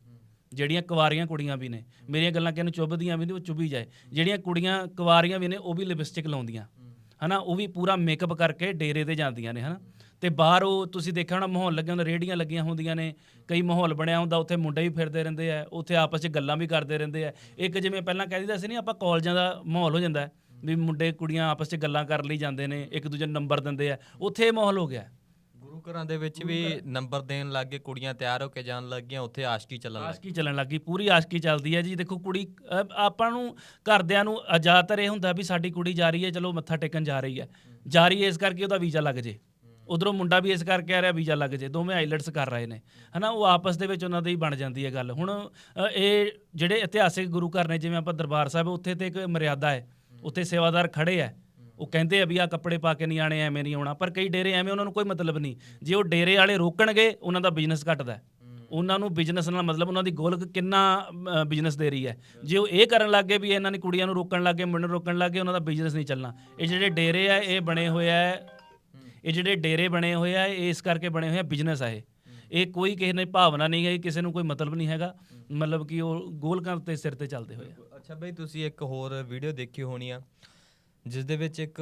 Speaker 1: ਜਿਹੜੀਆਂ ਕੁਵਾਰੀਆਂ ਕੁੜੀਆਂ ਵੀ ਨੇ ਮੇਰੀਆਂ ਗੱਲਾਂ ਕਿਹਨੂੰ ਚੁੱਭਦੀਆਂ ਵੀ ਨੇ ਉਹ ਚੁੱਭੀ ਜਾਏ ਜਿਹੜੀਆਂ ਕੁੜੀਆਂ ਕੁਵਾਰੀਆਂ ਵੀ ਨੇ ਉਹ ਵੀ ਲਿਪਸਟਿਕ ਲਾਉਂਦੀਆਂ ਹਨਾ ਉਹ ਵੀ ਪੂਰਾ ਮੇਕਅਪ ਕਰਕੇ ਡੇਰੇ ਤੇ ਜਾਂਦੀਆਂ ਨੇ ਹਨਾ। ਤੇ ਬਾਹਰ ਉਹ ਤੁਸੀਂ ਦੇਖਿਆ ਹੋਣਾ ਮਾਹੌਲ ਲੱਗਿਆ ਹੁੰਦਾ ਰੇੜੀਆਂ ਲੱਗੀਆਂ ਹੁੰਦੀਆਂ ਨੇ ਕਈ ਮਾਹੌਲ ਬਣਿਆ ਹੁੰਦਾ ਉੱਥੇ ਮੁੰਡੇ ਵੀ ਫਿਰਦੇ ਰਹਿੰਦੇ ਆ ਉੱਥੇ ਆਪਸ 'ਚ ਗੱਲਾਂ ਵੀ ਕਰਦੇ ਰਹਿੰਦੇ ਆ। ਇੱਕ ਜਿਵੇਂ ਪਹਿਲਾਂ ਕਹਿ ਦਿੰਦਾ ਸੀ ਨਹੀਂ ਆਪਾਂ ਕਾਲਜਾਂ ਦਾ ਮਾਹੌਲ ਹੋ ਜਾਂਦਾ ਵੀ ਮੁੰਡੇ ਕੁੜੀਆਂ ਆਪਸ 'ਚ ਗੱਲਾਂ ਕਰ ਲਈ ਜਾਂਦੇ ਨੇ ਇੱਕ ਦੂਜੇ ਨੂੰ ਨੰਬਰ ਦਿੰਦੇ ਆ ਉੱਥੇ ਇਹ ਮਾਹੌਲ ਹੋ ਗਿਆ।
Speaker 3: ਗੁਰੂ ਘਰਾਂ ਦੇ ਵਿੱਚ ਵੀ ਨੰਬਰ ਦੇਣ ਲੱਗ ਗਏ ਕੁੜੀਆਂ ਤਿਆਰ ਹੋ ਕੇ ਜਾਣ ਲੱਗ ਗਈਆਂ ਉੱਥੇ ਆਸ਼ਕੀ ਚੱਲਣ ਲੱਗ
Speaker 1: ਆਸ਼ਕੀ ਚੱਲਣ ਲੱਗੀ ਪੂਰੀ ਆਸ਼ਕੀ ਚੱਲਦੀ ਹੈ ਜੀ। ਦੇਖੋ ਕੁੜੀ ਆਪਾਂ ਨੂੰ ਘਰਦਿਆਂ ਨੂੰ ਜ਼ਿਆਦਾਤਰ ਇਹ ਹੁੰਦਾ ਵੀ ਸਾਡੀ ਕੁੜੀ ਜਾ ਰਹੀ ਹੈ ਚਲੋ ਮੱਥਾ ਟੇਕਣ ਜਾ ਰਹੀ ਹੈ। ਜਾ ਰਹੀ ਹੈ ਇਸ ਕਰਕੇ ਉਹਦਾ ਵੀਜ਼ਾ ਲੱਗ ਜੇ। ਉਧਰੋਂ ਮੁੰਡਾ ਵੀ ਇਸ ਕਰਕੇ ਆ ਰਿਹਾ ਵੀਜ਼ਾ ਲੱਗ ਜੇ। ਦੋਵੇਂ ਆਈਲੈਟਸ ਕਰ ਰਹੇ ਨੇ। ਹਨਾ ਉਹ ਆਪਸ ਦੇ ਵਿੱਚ ਉਹਨਾਂ ਦੀ ਬਣ ਜਾਂਦੀ ਹੈ ਗੱਲ। ਹੁਣ ਅ, ਇਹ ਜਿਹੜੇ ਇਤਿਹਾਸਿਕ ਗੁਰੂ ਘਰ ਨੇ ਜਿਵੇਂ ਆਪਾਂ ਦਰਬਾਰ ਸਾਹਿਬ ਉੱਥੇ ਤੇ ਇੱਕ ਮਰਿਆਦਾ ਹੈ। ਉੱਥੇ ਸੇਵਾਦਾਰ ਖੜੇ ਹੈ। ਉਹ ਕਹਿੰਦੇ ਆ ਵੀ ਆ ਕੱਪੜੇ ਪਾ ਕੇ ਨਹੀਂ ਆਣੇ ਐਵੇਂ ਨਹੀਂ ਆਉਣਾ। ਪਰ ਕਈ ਡੇਰੇ ਐਵੇਂ ਉਹਨਾਂ ਨੂੰ ਕੋਈ ਮਤਲਬ ਨਹੀਂ। ਜੇ ਉਹ ਡੇਰੇ ਵਾਲੇ ਰੋਕਣਗੇ ਉਹਨਾਂ ਦਾ ਬਿਜ਼ਨਸ ਘਟਦਾ ਹੈ। ਉਹਨਾਂ ਨੂੰ ਬਿਜ਼ਨਸ ਨਾਲ ਮਤਲਬ ਉਹਨਾਂ ਦੀ ਗੋਲਕ ਕਿੰਨਾ ਬਿਜ਼ਨਸ ਦੇ ਰਹੀ ਹੈ। ਜੇ ਉਹ ਇਹ ਕਰਨ ਲੱਗੇ ਵੀ ਇਹਨਾਂ ਨੇ ਕੁੜੀਆਂ ਨੂੰ ਰੋਕਣ ਲੱਗੇ ਮੁੰਡੇ ਨੂੰ ਰੋਕਣ ਲੱਗੇ ਉਹਨਾਂ ਦਾ ਬਿਜ਼ਨਸ ਨਹੀਂ ਚੱਲਣਾ। ਇਹ ਜਿਹੜੇ ਡੇਰੇ ਆ ਇਹ ਬਣੇ ਹੋਏ ਹੈ ਇਹ ਜਿਹੜੇ ਡੇਰੇ ਬਣੇ ਹੋਏ ਆ ਇਹ ਇਸ ਕਰਕੇ ਬਣੇ ਹੋਏ ਆ ਬਿਜ਼ਨਸ ਆ ਇਹ। ਇਹ ਕੋਈ ਕਿਸੇ ਨੇ ਭਾਵਨਾ ਨਹੀਂ ਹੈ ਕਿਸੇ ਨੂੰ ਕੋਈ ਮਤਲਬ ਨਹੀਂ ਹੈਗਾ। ਮਤਲਬ ਕਿ ਉਹ ਗੋਲਕਾਂ ਤੇ ਸਿਰ ਤੇ ਚੱਲਦੇ ਹੋਏ ਆ।
Speaker 3: ਅੱਛਾ ਬਈ ਤੁਸੀਂ ਇੱਕ ਹੋਰ ਵੀਡੀਓ ਦੇਖੀ ਹੋਣੀ ਆ ਜਿਸ ਦੇ ਵਿੱਚ ਇੱਕ